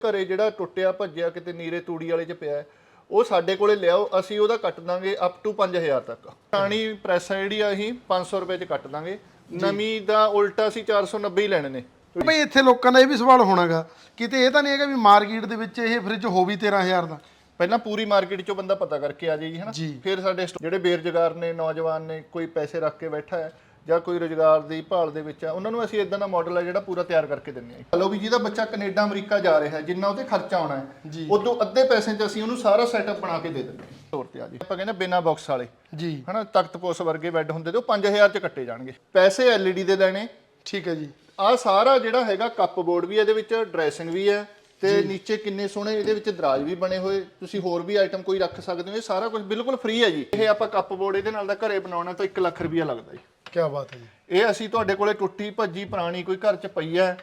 ਘਰੇ ਜਿਹੜਾ ਟੁੱਟਿਆ ਭੱਜਿਆ ਕਿਤੇ ਨੀਰੇ ਤੂੜੀ ਵਾਲੇ ਚ ਪਿਆ ਉਹ ਸਾਡੇ ਕੋਲੇ ਲਿਆਓ ਅਸੀਂ ਉਹਦਾ ਕੱਟ ਦਾਂਗੇ ਅਪ ਟੂ 5000 ਤੱਕ। ਪੁਰਾਣੀ ਪ੍ਰੈਸ ਹੈ ਜਿਹੜੀ ਆ ਅਸੀਂ 500 ਰੁਪਏ ਚ ਕੱਟ ਦਾਂਗੇ। ਨਵੀਂ ਦਾ ਉਲਟਾ ਅਸੀਂ 490 ਹੀ ਲੈਣੇ ਨੇ। ਬਈ ਇੱਥੇ ਲੋਕਾਂ ਦਾ ਇਹ ਵੀ ਸਵਾਲ ਹੋਣਾਗਾ ਕਿਤੇ ਇਹ ਤਾਂ ਨਹੀਂ ਹੈਗਾ ਵੀ ਮਾਰਕੀਟ ਦੇ ਵਿੱਚ ਇਹ ਫ੍ਰਿਜ ਹੋ ਵੀ 13000 ਦਾ। ਪਹਿਲਾਂ ਪੂਰੀ ਮਾਰਕੀਟ ਚੋਂ ਬੰਦਾ ਪਤਾ ਕਰਕੇ ਆ ਜਾਏ ਜੀ। ਹਨਾ। ਫਿਰ ਸਾਡੇ ਜਿਹੜੇ ਬੇਰੁਜ਼ਗਾਰ ਨੇ ਨੌਜਵਾਨ ਨੇ ਕੋਈ ਪੈਸੇ ਰੱਖ ਕੇ ਬੈਠਾ ਹੈ ਜਾਂ ਕੋਈ ਰੁਜ਼ਗਾਰ ਦੀ ਭਾਲ ਦੇ ਵਿੱਚ ਹੈ ਉਹਨਾਂ ਨੂੰ ਅਸੀਂ ਇਦਾਂ ਦਾ ਮਾਡਲ ਹੈ ਜਿਹੜਾ ਪੂਰਾ ਤਿਆਰ ਕਰਕੇ ਦਿੰਨੇ ਆ ਚਲੋ ਵੀ ਜਿਹਦਾ ਬੱਚਾ ਕੈਨੇਡਾ ਅਮਰੀਕਾ ਜਾ ਰਿਹਾ ਜਿੰਨਾ ਉਹਤੇ ਖਰਚਾ ਆਉਣਾ ਹੈ। ਉਦੋਂ ਅੱਧੇ ਪੈਸੇ 'ਚ ਅਸੀਂ ਉਹਨੂੰ ਸਾਰਾ ਸੈਟਅਪ ਬਣਾ ਕੇ ਦੇ ਦਿੰਦੇ ਹਾਂ। ਤੌਰ ਤੇ ਆ ਜੀ। ਆਪਾਂ ਕਹਿੰਦੇ ਬਿਨਾ ਬਾਕਸ ਵਾਲੇ। ਜੀ। ਹਨਾ ਤਖਤ ਪੋਸ ਵਰਗੇ ਬੈੱਡ ਹੁੰਦੇ ਤੇ ਉਹ 5000 'ਚ ਕੱਟੇ ਜਾਣਗੇ। ਪੈਸੇ ਐਲਈਡੀ ਦੇ ਲੈਣੇ। ਠੀਕ ਹੈ ਜੀ। ਆ ਸਾਰਾ ਜਿਹੜਾ ਹੈਗਾ ਕੱਪ ਬੋਰਡ ਵੀ ਇਹਦੇ ਵਿੱਚ ਡਰੈਸਿੰਗ ਵੀ ਹੈ ਤੇ ਨੀਚੇ ਕਿੰਨੇ ਸੋਹਣੇ ਇਹਦੇ ਵਿੱਚ ਦਰਾਜ ਵੀ ਬਣੇ ਹੋਏ। ਤੁਸੀਂ ਹੋਰ ਵੀ ਆਈਟਮ ਕੋਈ ਰੱਖ ਸਕਦੇ ਹੋ ਇਹ ਸਾਰਾ ਕੁਝ ਬਿਲਕੁਲ ਫ੍ਰੀ ਹੈ ਜੀ। ਇਹ ਆਪਾਂ ਕੱਪ ਬੋਰਡ ਇਹਦੇ ਨਾਲ ਦਾ ਘਰੇ ਬਣਾਉਣਾ ਤਾਂ 1 ਲੱਖ ਰੁਪਇਆ ਲੱਗਦਾ ਜੀ। ਕੀ ਬਾਤ ਹੈ ਜੀ। ਇਹ ਅਸੀਂ ਤੁਹਾਡੇ ਕੋਲੇ ਟੁੱਟੀ ਭੱਜੀ ਪੁਰਾਣੀ ਕੋਈ ਘਰ 'ਚ ਪਈ ਹੈ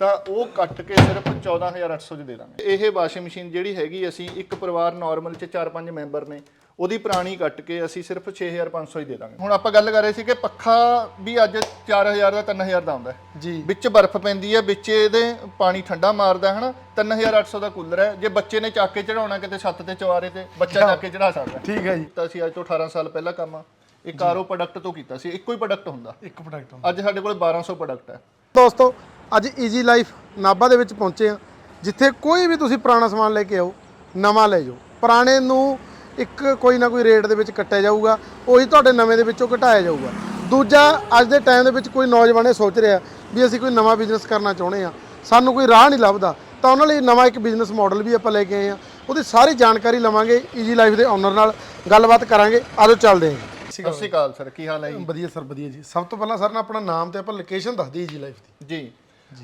ਤਾਂ ਉਹ ਕੱਟ ਕੇ ਸਿਰਫ 14800 'ਚ ਦੇ ਦਾਂਗੇ। ਇਹ ਵਾਸ਼ਿੰਗ ਮਸ਼ੀਨ ਜਿਹੜੀ ਹੈਗੀ ਅਸੀਂ ਇੱਕ ਪਰਿਵਾਰ ਨਾਰਮਲ 'ਚ 4-5 ਮੈਂਬਰ ਨੇ ਉਹਦੀ ਪੁਰਾਣੀ ਕੱਟ ਕੇ ਅਸੀਂ ਸਿਰਫ 6500 ਹੀ ਦੇ ਦਾਂਗੇ। ਹੁਣ ਆਪਾਂ ਗੱਲ ਕਰ ਰਹੇ ਸੀ ਕਿ ਪੱਖਾ ਵੀ ਅੱਜ 4000 ਦਾ 3000 ਦਾ ਆਉਂਦਾ ਹੈ। ਜੀ। ਵਿੱਚ ਬਰਫ਼ ਪੈਂਦੀ ਹੈ ਵਿੱਚ ਇਹਦੇ ਪਾਣੀ ਠੰਡਾ ਮਾਰਦਾ ਹੈ ਹਨਾ? 3800 ਦਾ ਕੂਲਰ ਹੈ। ਜੇ ਬੱਚੇ ਨੇ ਚੱਕ ਕੇ ਚੜਾਉਣਾ ਕਿਤੇ ਛੱਤ ਤੇ ਚਵਾਰੇ ਤੇ ਬੱਚਾ ਚੱਕ ਕੇ ਚੜਾ ਸਕਦਾ ਠੀਕ ਹੈ ਜੀ। ਤਾਂ ਅਸੀਂ ਅੱਜ ਤੋਂ 18 ਸਾਲ ਪਹਿਲਾਂ ਕੰਮ ਇੱਕ ਆਰਓ ਪ੍ਰੋਡਕਟ ਤੋਂ ਕੀਤਾ ਸੀ ਇੱਕੋ ਹੀ ਪ੍ਰੋਡਕਟ ਹੁੰਦਾ। ਇੱਕ ਪ੍ਰੋਡਕਟ ਅੱਜ ਸਾਡੇ ਕੋਲ 1200 ਪ੍ਰੋਡਕਟ ਹੈ। ਦੋਸਤੋ ਅੱਜ ਈਜੀ ਲਾਈਫ ਨਾਭਾ ਦੇ ਵਿੱਚ ਪਹੁੰਚੇ ਆ ਜਿੱਥੇ ਕੋਈ ਵੀ ਤੁਸੀਂ ਪੁਰਾਣਾ ਸਮਾਨ ਲੈ ਕੇ ਆਓ ਨਵਾਂ ਲੈ ਜਾਓ। ਪੁਰਾਣੇ ਨੂੰ ਇੱਕ ਕੋਈ ਨਾ ਕੋਈ ਰੇਟ ਦੇ ਵਿੱਚ ਕੱਟਿਆ ਜਾਊਗਾ ਉਹੀ ਤੁਹਾਡੇ ਨਵੇਂ ਦੇ ਵਿੱਚੋਂ ਘਟਾਇਆ ਜਾਊਗਾ। ਦੂਜਾ ਅੱਜ ਦੇ ਟਾਈਮ ਦੇ ਵਿੱਚ ਕੋਈ ਨੌਜਵਾਨ ਇਹ ਸੋਚ ਰਿਹਾ ਵੀ ਅਸੀਂ ਕੋਈ ਨਵਾਂ ਬਿਜ਼ਨਸ ਕਰਨਾ ਚਾਹੁੰਦੇ ਆ ਸਾਨੂੰ ਕੋਈ ਰਾਹ ਨਹੀਂ ਲੱਭਦਾ ਤਾਂ ਉਹਨਾਂ ਲਈ ਨਵਾਂ ਇੱਕ ਬਿਜ਼ਨਸ ਮਾਡਲ ਵੀ ਆਪਾਂ ਲੈ ਕੇ ਆਏ ਆ ਉਹਦੀ ਸਾਰੀ ਜਾਣਕਾਰੀ ਲਵਾਂਗੇ ਈਜੀ ਲਾਈਫ ਦੇ ਓਨਰ ਨਾਲ ਗੱਲਬਾਤ ਕਰਾਂਗੇ ਆਜੋ ਚੱਲਦੇ ਹਾਂ। ਸਤਿ ਸ਼੍ਰੀ ਅਕਾਲ ਸਰ ਕੀ ਹਾਲ ਹੈ ਜੀ? ਵਧੀਆ ਸਰ ਵਧੀਆ ਜੀ। ਸਭ ਤੋਂ ਪਹਿਲਾਂ ਸਰ ਨਾ ਆਪਣਾ ਨਾਮ ਤੇ ਆਪਾਂ ਲੋਕੇਸ਼ਨ ਦੱਸ ਦਈਏ ਈਜੀ ਲਾਈਫ ਦੀ। ਜੀ।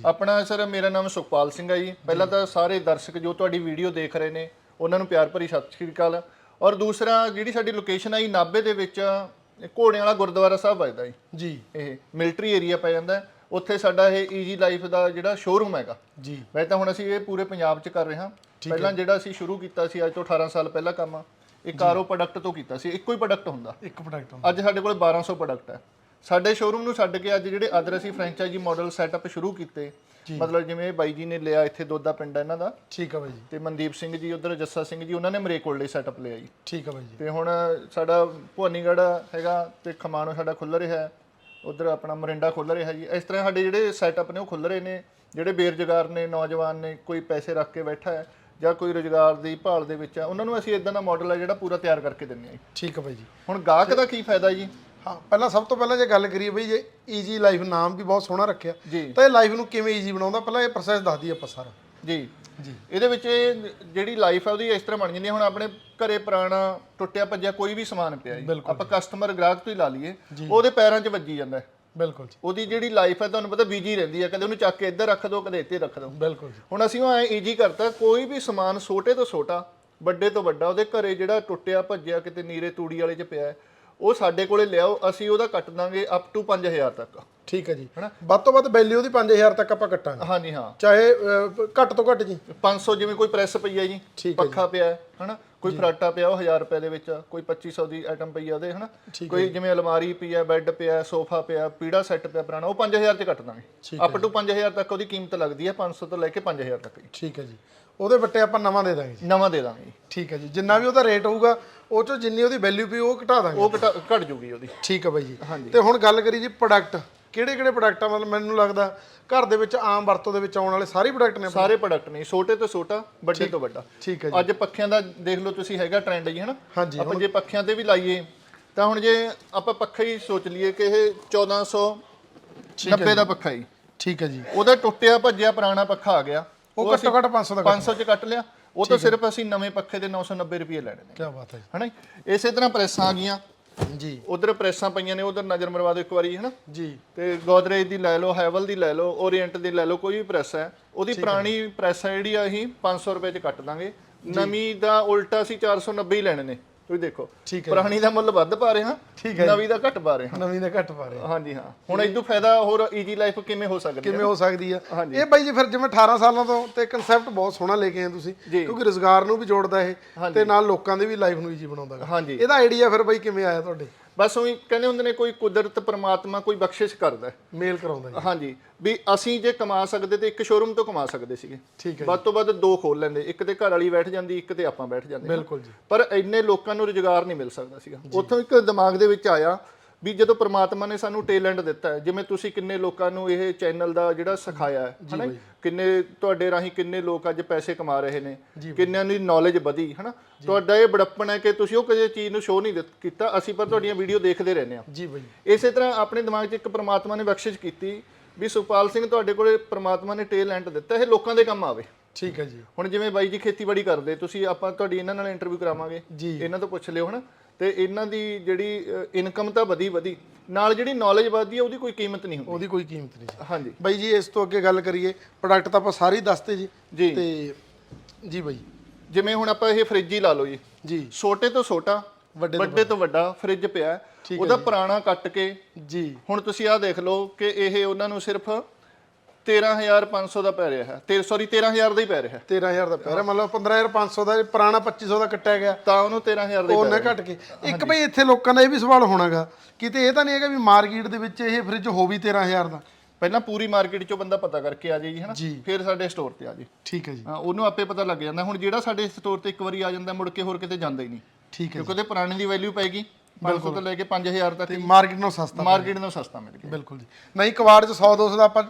ਆਪਣਾ ਸਰ ਮੇਰਾ ਨਾਮ ਸੁਖਪਾਲ ਸਿੰਘ ਹੈ ਜੀ। ਪਹਿਲਾਂ ਤਾਂ ਸਾਰੇ ਦਰਸ਼ਕ ਜੋ ਤੁਹਾਡੀ ਵੀਡੀਓ ਦੇਖ ਰਹੇ ਨੇ ਉਹਨਾਂ ਨੂੰ ਪਿਆਰ ਭਰੀ ਸਤਿ ਸ਼੍ਰੀ ਅਕਾਲ। ਔਰ ਦੂਸਰਾ ਜਿਹੜੀ ਸਾਡੀ ਲੋਕੇਸ਼ਨ ਜੀ ਨਾਭੇ ਦੇ ਵਿੱਚ ਘੋੜਿਆਂ ਵਾਲਾ ਗੁਰਦੁਆਰਾ ਸਾਹਿਬ ਵੱਜਦਾ ਜੀ। ਜੀ। ਇਹ ਮਿਲਟਰੀ ਏਰੀਆ ਪੈ ਜਾਂਦਾ। ਉੱਥੇ ਸਾਡਾ ਇਹ ਈਜੀ ਲਾਈਫ ਦਾ ਜਿਹੜਾ ਸ਼ੋਰੂਮ ਹੈਗਾ। ਜੀ। ਵੈਸੇ ਤਾਂ ਹੁਣ ਅਸੀਂ ਇਹ ਪੂਰੇ ਪੰਜਾਬ 'ਚ ਕਰ ਰਹੇ। ਹਾਂ। ਪਹਿਲਾਂ ਜਿਹੜਾ ਅਸੀਂ ਸ਼ੁਰੂ ਕੀਤਾ ਸੀ ਅੱਜ ਤੋਂ 18 ਸਾਲ ਪਹਿਲਾਂ ਕੰਮ ਇੱਕ ਆਰਓ ਪ੍ਰੋਡਕਟ ਤੋਂ ਕੀਤਾ ਸੀ ਇੱਕੋ ਹੀ ਪ੍ਰੋਡਕਟ ਹੁੰਦਾ। ਇੱਕ ਪ੍ਰੋਡਕਟ ਅੱਜ ਸਾਡੇ ਕੋਲ 1200 ਪ੍ਰੋਡਕਟ ਹੈ। ਸਾਡੇ ਸ਼ੋਰੂਮ ਨੂੰ ਛੱਡ ਕੇ ਅੱਜ ਜਿਹੜੇ ਅਦਰ ਅਸੀਂ ਫਰੈਂਚਾਈਜ਼ੀ ਮਾਡਲ ਸੈਟਅਪ ਸ਼ੁਰੂ ਕੀਤੇ ਮਤਲਬ ਜਿਵੇਂ ਬਾਈ ਜੀ ਨੇ ਲਿਆ ਇੱਥੇ ਦੋਦਾ ਪਿੰਡ ਹੈ ਇਹਨਾਂ ਦਾ। ਠੀਕ ਆ ਬਾਈ ਜੀ। ਤੇ ਮਨਦੀਪ ਸਿੰਘ ਜੀ ਉਧਰ ਜੱਸਾ ਸਿੰਘ ਜੀ ਉਹਨਾਂ ਨੇ ਮਰੇਕੋਲ ਲਈ ਸੈਟਅਪ ਲਿਆ ਜੀ ਠੀਕ ਆ ਬਾਈ ਜੀ। ਤੇ ਹੁਣ ਸਾਡਾ ਭਵਾਨੀਗੜ੍ਹ ਹੈਗਾ ਤੇ ਖਮਾਣੋ ਸਾਡਾ ਖੁੱਲ ਰਿਹਾ ਹੈ। ਉਧਰ ਆਪਣਾ ਮਰਿੰਡਾ ਖੁੱਲ ਰਿਹਾ ਜੀ। ਇਸ ਤਰ੍ਹਾਂ ਸਾਡੇ ਜਿਹੜੇ ਸੈਟਅਪ ਨੇ ਉਹ ਖੁੱਲ ਰਹੇ ਨੇ। ਜਿਹੜੇ ਬੇਰੁਜ਼ਗਾਰ ਨੇ ਨੌਜਵਾਨ ਨੇ ਕੋਈ ਪੈਸੇ ਰੱਖ ਕੇ ਬੈਠਾ ਹੈ। ਜਾਂ ਕੋਈ ਰੁਜ਼ਗਾਰ ਦੀ ਭਾਲ ਦੇ ਵਿੱਚ ਹੈ ਉਹਨਾਂ ਨੂੰ ਅਸੀਂ ਇਦਾਂ ਦਾ ਮਾਡਲ ਹੈ ਜਿਹੜਾ ਪੂਰਾ ਤਿਆਰ ਕਰਕੇ ਦਿੰਦੇ ਹਾਂ ਜੀ। ਠੀਕ ਆ ਬਾਈ ਜੀ। ਹੁਣ ਗਾਹਕ ਦਾ ਕੀ ਫਾਇਦਾ ਜੀ? ਹਾਂ ਪਹਿਲਾਂ ਸਭ ਤੋਂ ਪਹਿਲਾਂ ਜੇ ਗੱਲ ਕਰੀਏ ਬਈ ਜੇ ਈਜੀ ਲਾਈਫ ਨਾਮ ਵੀ ਬਹੁਤ ਸੋਹਣਾ ਰੱਖਿਆ ਜੀ। ਤਾਂ ਇਹ ਲਾਈਫ ਨੂੰ ਕਿਵੇਂ ਈਜੀ ਬਣਾਉਂਦਾ? ਪਹਿਲਾਂ ਇਹ ਪ੍ਰੋਸੈਸ ਦੱਸ ਦਈਏ ਆਪਾਂ ਸਾਰਾ। ਜੀ। ਜੀ। ਇਹਦੇ ਵਿੱਚ ਇਹ ਜਿਹੜੀ ਲਾਈਫ ਹੈ ਉਹਦੀ ਇਸ ਤਰ੍ਹਾਂ ਬਣ ਜਾਂਦੀ ਹੈ ਹੁਣ ਆਪਣੇ ਘਰੇ ਪੁਰਾਣਾ ਟੁੱਟਿਆ ਭੱਜਿਆ ਕੋਈ ਵੀ ਸਮਾਨ ਪਿਆ ਜੀ। ਬਿਲਕੁਲ ਆਪਾਂ ਕਸਟਮਰ ਗ੍ਰਾਹਕ ਤੋਂ ਹੀ ਲਾ ਲਈਏ ਉਹਦੇ ਪੈਰਾਂ 'ਚ ਵੱਜੀ ਜਾਂਦਾ। ਹੈ। ਬਿਲਕੁਲ ਜੀ। ਉਹਦੀ ਜਿਹੜੀ ਲਾਈਫ ਹੈ ਤੁਹਾਨੂੰ ਪਤਾ ਬੀਜੀ ਰਹਿੰਦੀ ਹੈ ਕਦੇ ਉਹਨੂੰ ਚੱਕ ਕੇ ਇੱਧਰ ਰੱਖ ਦਿਓ ਕਦੇ ਇੱਥੇ ਰੱਖ ਦਿਓ ਬਿਲਕੁਲ ਜੀ। ਹੁਣ ਅਸੀਂ ਉਹ ਐ ਈਜੀ ਕਰਤਾ ਕੋਈ ਵੀ ਸਮਾਨ ਛੋਟੇ ਤੋਂ ਛੋਟਾ ਵੱਡੇ ਤੋਂ ਵੱਡਾ ਉਹਦੇ ਘਰੇ ਜਿਹੜਾ ਟੁੱਟਿਆ ਭੱਜਿਆ ਕਿਤੇ ਨੀਰੇ ਤੂੜੀ ਵਾਲੇ 'ਚ ਪਿਆ ਹੈ, ਉਹ ਸਾਡੇ ਕੋਲੇ ਲਿਆਓ ਅਸੀਂ ਉਹਦਾ ਕੱਟ ਦਾਂਗੇ ਅਪ ਟੂ 5000 ਤੱਕ। ਠੀਕ ਹੈ ਜੀ। ਵੱਧ ਤੋਂ ਵੱਧ ਵੈਲਿਊ ਉਹਦੀ 5000 ਤੱਕ ਆਪਾਂ ਕੱਟਾਂਗੇ। ਹਾਂਜੀ ਹਾਂ। ਚਾਹੇ ਅਹ, ਘੱਟ ਤੋਂ ਘੱਟ ਜੀ। 500 ਜਿਵੇਂ ਕੋਈ ਪ੍ਰੈਸ ਪਈ ਹੈ ਜੀ ਹੈ ਪੱਖਾ ਪਿਆ ਹੈ ਹਨਾ? ਕੋਈ ਫਰਾਟਾ ਪਿਆ ਉਹ 1000 ਰੁਪਏ ਦੇ ਵਿੱਚ ਆ, ਕੋਈ 2500 ਦੀ ਆਈਟਮ ਪਈ ਆ ਉਹਦੇ ਹਨਾ? ਕੋਈ ਜਿਵੇਂ ਅਲਮਾਰੀ ਪਈ ਆ ਬੈੱਡ ਪਿਆ ਸੋਫਾ ਪਿਆ ਪੀੜਾ ਸੈੱਟ ਪਿਆ ਪੁਰਾਣਾ ਉਹ 5000 ਚ ਕੱਟ ਦਾਂਗੇ। ਅਪ ਟੂ 5000 ਤੱਕ ਉਹਦੀ ਕੀਮਤ ਲੱਗਦੀ ਹੈ 500 ਤੋਂ ਲੈ ਕੇ 5000 ਤੱਕ ਜੀ। ਠੀਕ ਹੈ ਜੀ। ਉਹਦੇ ਵੱਟੇ ਆਪਾਂ ਨਵਾਂ ਦੇ ਦਾਂਗੇ ਜੀ। ਨਵਾਂ ਦੇ ਦਾਂਗੇ ਠੀਕ ਹੈ ਜੀ ਜਿੰਨਾ ਵੀ ਉਹਦਾ ਰੇਟ ਹੋਊਗਾ ਉਹ ਚੋਂ ਜਿੰਨੀ ਉਹਦੀ ਵੈਲਿਊ ਪਈ ਉਹ ਘਟਾ ਦਾਂਗੇ। ਉਹ ਘਟਾ- ਘਟ ਜੂਗੀ ਉਹਦੀ। ਠੀਕ ਹੈ ਬਾਈ ਜੀ। ਤੇ ਹੁਣ ਗੱਲ ਕਰੀ ਜੀ ਪ੍ਰੋਡਕਟ ਕਿਹੜੇ ਕਿਹੜੇ ਪ੍ਰੋਡਕਟ ਆ? ਮਤਲਬ ਮੈਨੂੰ ਲੱਗਦਾ ਘਰ ਦੇ ਵਿੱਚ ਆਮ ਵਰਤੋਂ ਦੇ ਵਿੱਚ ਆਉਣ ਵਾਲੇ ਸਾਰੇ ਪ੍ਰੋਡਕਟ ਨੇ ਸਾਰੇ ਪ੍ਰੋਡਕਟ ਨੇ ਛੋਟੇ ਤੋਂ ਛੋਟਾ ਵੱਡੇ ਤੋਂ ਵੱਡਾ। ਠੀਕ ਹੈ ਜੀ। ਅੱਜ ਪੱਖਿਆਂ ਦਾ ਦੇਖ ਲਓ ਤੁਸੀਂ ਹੈਗਾ ਟ੍ਰੈਂਡ ਜੀ ਹਨਾ? ਹਾਂਜੀ ਆਪਾਂ ਜੇ ਪੱਖਿਆਂ ਤੇ ਵੀ ਲਾਈਏ ਤਾਂ ਹੁਣ ਜੇ ਆਪਾਂ ਪੱਖਾ ਹੀ ਸੋਚ ਲਈਏ ਕਿ ਇਹ 1490 ਦਾ ਪੱਖਾ ਹੀ ਠੀਕ ਹੈ ਜੀ। ਉਹਦਾ ਟੁੱਟਿਆ ਭੱਜਿਆ ਪੁਰਾਣਾ ਪੱਖਾ ਆ ਗਿਆ। ਉਹ ਘੱਟੋ ਘੱਟ 500 ਦਾ 500 ਚ ਕੱਟ ਲਿਆ। ਉਹ ਤਾਂ ਸਿਰਫ ਅਸੀਂ ਨਵੇਂ ਪੱਖੇ ਦੇ 990 ਰੁਪਏ ਲੈਣੇ ਨੇ। ਕੀ ਬਾਤ ਹੈ ਹਨਾ? ਇਸੇ ਤਰ੍ਹਾਂ ਪ੍ਰੈਸਾਂ ਆ ਗਈਆਂ। ਜੀ। ਉਧਰ ਪ੍ਰੈਸਾਂ ਪਈਆਂ ਨੇ ਉਧਰ ਨਜ਼ਰ ਮਰਵਾ ਦਿਓ ਇੱਕ ਵਾਰੀ ਹਨਾ? ਜੀ। ਤੇ ਗੋਦਰੇਜ ਦੀ ਲੈ ਲਓ ਹੈਵਲ ਦੀ ਲੈ ਲਓ ਓਰੀਐਂਟ ਦੀ ਲੈ ਲਓ ਕੋਈ ਵੀ ਪ੍ਰੈਸ ਹੈ ਉਹਦੀ ਪੁਰਾਣੀ ਪ੍ਰੈਸ ਹੈ ਜਿਹੜੀ ਆ ਅਸੀਂ 500 ਰੁਪਏ ਚ ਕੱਟ ਦਾਂਗੇ। ਨਵੀਂ ਦਾ ਉਲਟਾ ਅਸੀਂ 490 ਹੀ ਲੈਣੇ ਨੇ। ਤੁਸੀਂ ਦੇਖੋ ਪੁਰਾਣੀ ਦਾ ਮੁੱਲ ਵੱਧ ਪਾ ਰਹੇ ਹਾਂ ਠੀਕ ਹੈ ਨਵੀਂ ਦਾ ਘੱਟ ਪਾ ਰਹੇ ਹਾਂ। ਨਵੀਂ ਦਾ ਘੱਟ ਪਾ ਰਹੇ ਹਾਂਜੀ ਹਾਂ। ਹੁਣ ਇਦੋਂ ਫਾਇਦਾ ਹੋਰ ਈਜੀ ਲਾਈਫ ਕਿਵੇਂ ਹੋ ਸਕਦੀ ਹੈ ਕਿਵੇਂ ਹੋ ਸਕਦੀ ਆ? ਇਹ ਬਾਈ ਜੀ ਫਿਰ ਜਿਵੇਂ 18 ਸਾਲਾਂ ਤੋਂ ਤੇ ਕਨਸੈਪਟ ਬਹੁਤ ਸੋਹਣਾ ਲੈ ਕੇ ਆਏ ਤੁਸੀਂ। ਕਿਉਂਕਿ ਰੋਜ਼ਗਾਰ ਨੂੰ ਵੀ ਜੋੜਦਾ ਇਹ ਤੇ ਨਾਲ ਲੋਕਾਂ ਦੀ ਵੀ ਲਾਈਫ ਨੂੰ ਈਜੀ ਬਣਾਉਂਦਾ ਇਹਦਾ ਆਈਡੀਆ ਫਿਰ ਬਾਈ ਕਿਵੇਂ ਆਇਆ ਤੁਹਾਡੇ? ਬਸ ਉਹੀ ਕਹਿੰਦੇ ਹੁੰਦੇ ਨੇ ਕੋਈ ਕੁਦਰਤ ਪ੍ਰਮਾਤਮਾ ਕੋਈ ਬਖਸ਼ਿਸ਼ ਕਰਦਾ ਹੈ। ਮੇਲ ਕਰਾਉਂਦਾ ਜੀ। ਹਾਂਜੀ ਵੀ ਅਸੀਂ ਜੇ ਕਮਾ ਸਕਦੇ ਤੇ ਇੱਕ ਸ਼ੋਰੂਮ ਤੋਂ ਕਮਾ ਸਕਦੇ ਸੀਗੇ। ਠੀਕ ਹੈ ਵੱਧ ਤੋਂ ਵੱਧ ਦੋ ਖੋਲ ਲੈਂਦੇ ਇੱਕ ਤੇ ਘਰ ਵਾਲੀ ਬੈਠ ਜਾਂਦੀ ਇੱਕ ਤੇ ਆਪਾਂ ਬੈਠ ਜਾਂਦੇ। ਬਿਲਕੁਲ ਜੀ। ਪਰ ਇੰਨੇ ਲੋਕਾਂ ਨੂੰ ਰੁਜ਼ਗਾਰ ਨਹੀਂ ਮਿਲ ਸਕਦਾ ਸੀਗਾ। ਉੱਥੋਂ ਇੱਕ ਦਿਮਾਗ ਦੇ ਵਿੱਚ ਆਇਆ ਵੀ ਜਦੋਂ ਪ੍ਰਮਾਤਮਾ ਨੇ ਸਾਨੂੰ ਟੈਲੈਂਟ ਦਿੱਤਾ ਹੈ ਜਿਵੇਂ ਤੁਸੀਂ ਕਿੰਨੇ ਲੋਕਾਂ ਨੂੰ ਇਹ ਚੈਨਲ ਦਾ ਜਿਹੜਾ ਸਿਖਾਇਆ ਹੈ ਹਨਾ? ਕਿੰਨੇ ਤੁਹਾਡੇ ਰਾਹੀਂ ਕਿੰਨੇ ਲੋਕ ਅੱਜ ਪੈਸੇ ਕਮਾ ਰਹੇ ਨੇ ਕਿੰਨਿਆਂ ਦੀ ਨੌਲੇਜ ਵਧੀ ਹਨਾ? ਤੁਹਾਡਾ ਇਹ ਬੜਪਣ ਹੈ ਕਿ ਤੁਸੀਂ ਉਹ ਕਿਸੇ ਚੀਜ਼ ਨੂੰ ਸ਼ੋਅ ਨਹੀਂ ਕੀਤਾ ਅਸੀਂ ਪਰ ਤੁਹਾਡੀਆਂ ਵੀਡੀਓ ਦੇਖਦੇ ਰਹਿੰਦੇ ਹਾਂ। ਜੀ ਬਾਈ। ਇਸੇ ਤਰ੍ਹਾਂ ਆਪਣੇ ਦਿਮਾਗ 'ਚ ਇੱਕ ਪ੍ਰਮਾਤਮਾ ਨੇ ਬਖਸ਼ਿਸ਼ ਕੀਤੀ ਵੀ ਸੁਪਾਲ ਸਿੰਘ ਤੁਹਾਡੇ ਕੋਲੇ ਪ੍ਰਮਾਤਮਾ ਨੇ ਟੈਲੈਂਟ ਦਿੱਤਾ ਇਹ ਲੋਕਾਂ ਦੇ ਕੰਮ ਆਵੇ। ਠੀਕ ਹੈ ਜੀ। ਹੁਣ ਜਿਵੇਂ ਬਾਈ ਜੀ ਖੇਤੀਬਾੜੀ ਕਰਦੇ ਤੁਸੀਂ ਆਪਾਂ ਤੁਹਾਡੀ ਇਹਨਾਂ ਨਾਲ ਇੰਟਰਵਿਊ ਕਰਾਵਾਂਗੇ। ਇਹਨਾਂ ਤੋਂ ਪੁੱਛ ਲਿਓ ਹਨਾ? ਤੇ ਇਹਨਾਂ ਦੀ ਜਿਹੜੀ ਇਨਕਮ ਤਾਂ ਵਧੀ ਵਧੀ ਨਾਲ ਜਿਹੜੀ ਨੌਲੇਜ ਵਧਦੀ ਹੈ ਉਹਦੀ ਕੋਈ ਕੀਮਤ ਨਹੀਂ ਹੁੰਦੀ। ਉਹਦੀ ਕੋਈ ਕੀਮਤ ਨਹੀਂ ਜੀ। ਹਾਂਜੀ। ਬਾਈ ਜੀ ਇਸ ਤੋਂ ਅੱਗੇ ਗੱਲ ਕਰੀਏ ਪ੍ਰੋਡਕਟ ਤਾਂ ਆਪਾਂ ਸਾਰੇ ਦੱਸਤੇ ਜੀ। ਜੀ। ਤੇ ਜੀ ਬਾਈ। ਜਿਵੇਂ ਹੁਣ ਆਪਾਂ ਇਹ ਫ੍ਰਿਜ ਹੀ ਲਾ ਲਓ ਜੀ। ਜੀ। ਛੋਟੇ ਤੋਂ ਛੋਟਾ ਵੱਡੇ ਤੋਂ ਵੱਡੇ ਫ੍ਰਿਜ ਪਿਆ। ਉਹਦਾ ਪੁਰਾਣਾ ਕੱਟ ਕੇ ਜੀ। ਹੁਣ ਤੁਸੀਂ ਆਹ ਦੇਖ ਲਓ ਕਿ ਇਹ ਉਹਨਾਂ ਨੂੰ ਸਿਰਫ 13500 ਦਾ ਪੈ ਰਿਹਾ ਹੈ। ਤੇ ਸੌਰੀ 13000 ਦਾ ਹੀ ਪੈ ਰਿਹਾ ਹੈ। 13000 ਦਾ ਪੈ ਰਿਹਾ ਮਤਲਬ 15500 ਦਾ ਪੁਰਾਣਾ 2500 ਦਾ ਕੱਟਿਆ ਗਿਆ। ਤਾਂ ਉਹਨੂੰ 13000 ਦਾ ਹੀ ਉਹ ਪੈ ਨਾ ਘਟ ਕੇ। ਇੱਕ ਬਈ ਇੱਥੇ ਲੋਕਾਂ ਦਾ ਇਹ ਵੀ ਸਵਾਲ ਹੋਣਾਗਾ ਕਿਤੇ ਇਹ ਤਾਂ ਨਹੀਂ ਹੈਗਾ ਵੀ ਮਾਰਕੀਟ ਦੇ ਵਿੱਚ ਇਹ ਫ੍ਰਿਜ ਹੋ ਵੀ 13000 ਦਾ। ਪਹਿਲਾਂ ਪੂਰੀ ਮਾਰਕੀਟ ਚੋਂ ਬੰਦਾ ਪਤਾ ਕਰਕੇ ਆ ਜਾਏ ਜੀ ਹਨਾ। ਫਿਰ ਸਾਡੇ ਸਟੋਰ ਤੇ ਆ ਜੇ ਠੀਕ ਹੈ ਜੀ। ਹਾਂ ਉਹਨੂੰ ਆਪੇ ਪਤਾ ਲੱਗ ਜਾਂਦਾ। ਹੁਣ ਜਿਹੜਾ ਸਾਡੇ ਸਟੋਰ ਤੇ ਇੱਕ ਵਾਰੀ ਆ ਜਾਂਦਾ ਮੁੜ ਕੇ ਹੋਰ ਕਿਤੇ ਜਾਂਦਾ ਹੀ ਨਹੀਂ। ਠੀਕ ਹੈ ਕਿਉਂਕਿ ਪੁਰਾਣੇ ਦੀ ਵੈਲਿਊ ਪੈਗੀ 500 ਤੋਂ ਲੈ ਕੇ 5000 ਤੱਕ ਮਾਰਕੀਟ ਨਾਲੋਂ ਸਸਤਾ ਮਾਰਕੀਟ ਨਾਲੋਂ ਸਸਤਾ ਮਿਲ ਗਿਆ। ਬਿਲਕੁਲ ਜੀ। ਨਹੀਂ ਕਵਾੜ ਚ 100 200 ਦਾ ਆਪਾਂ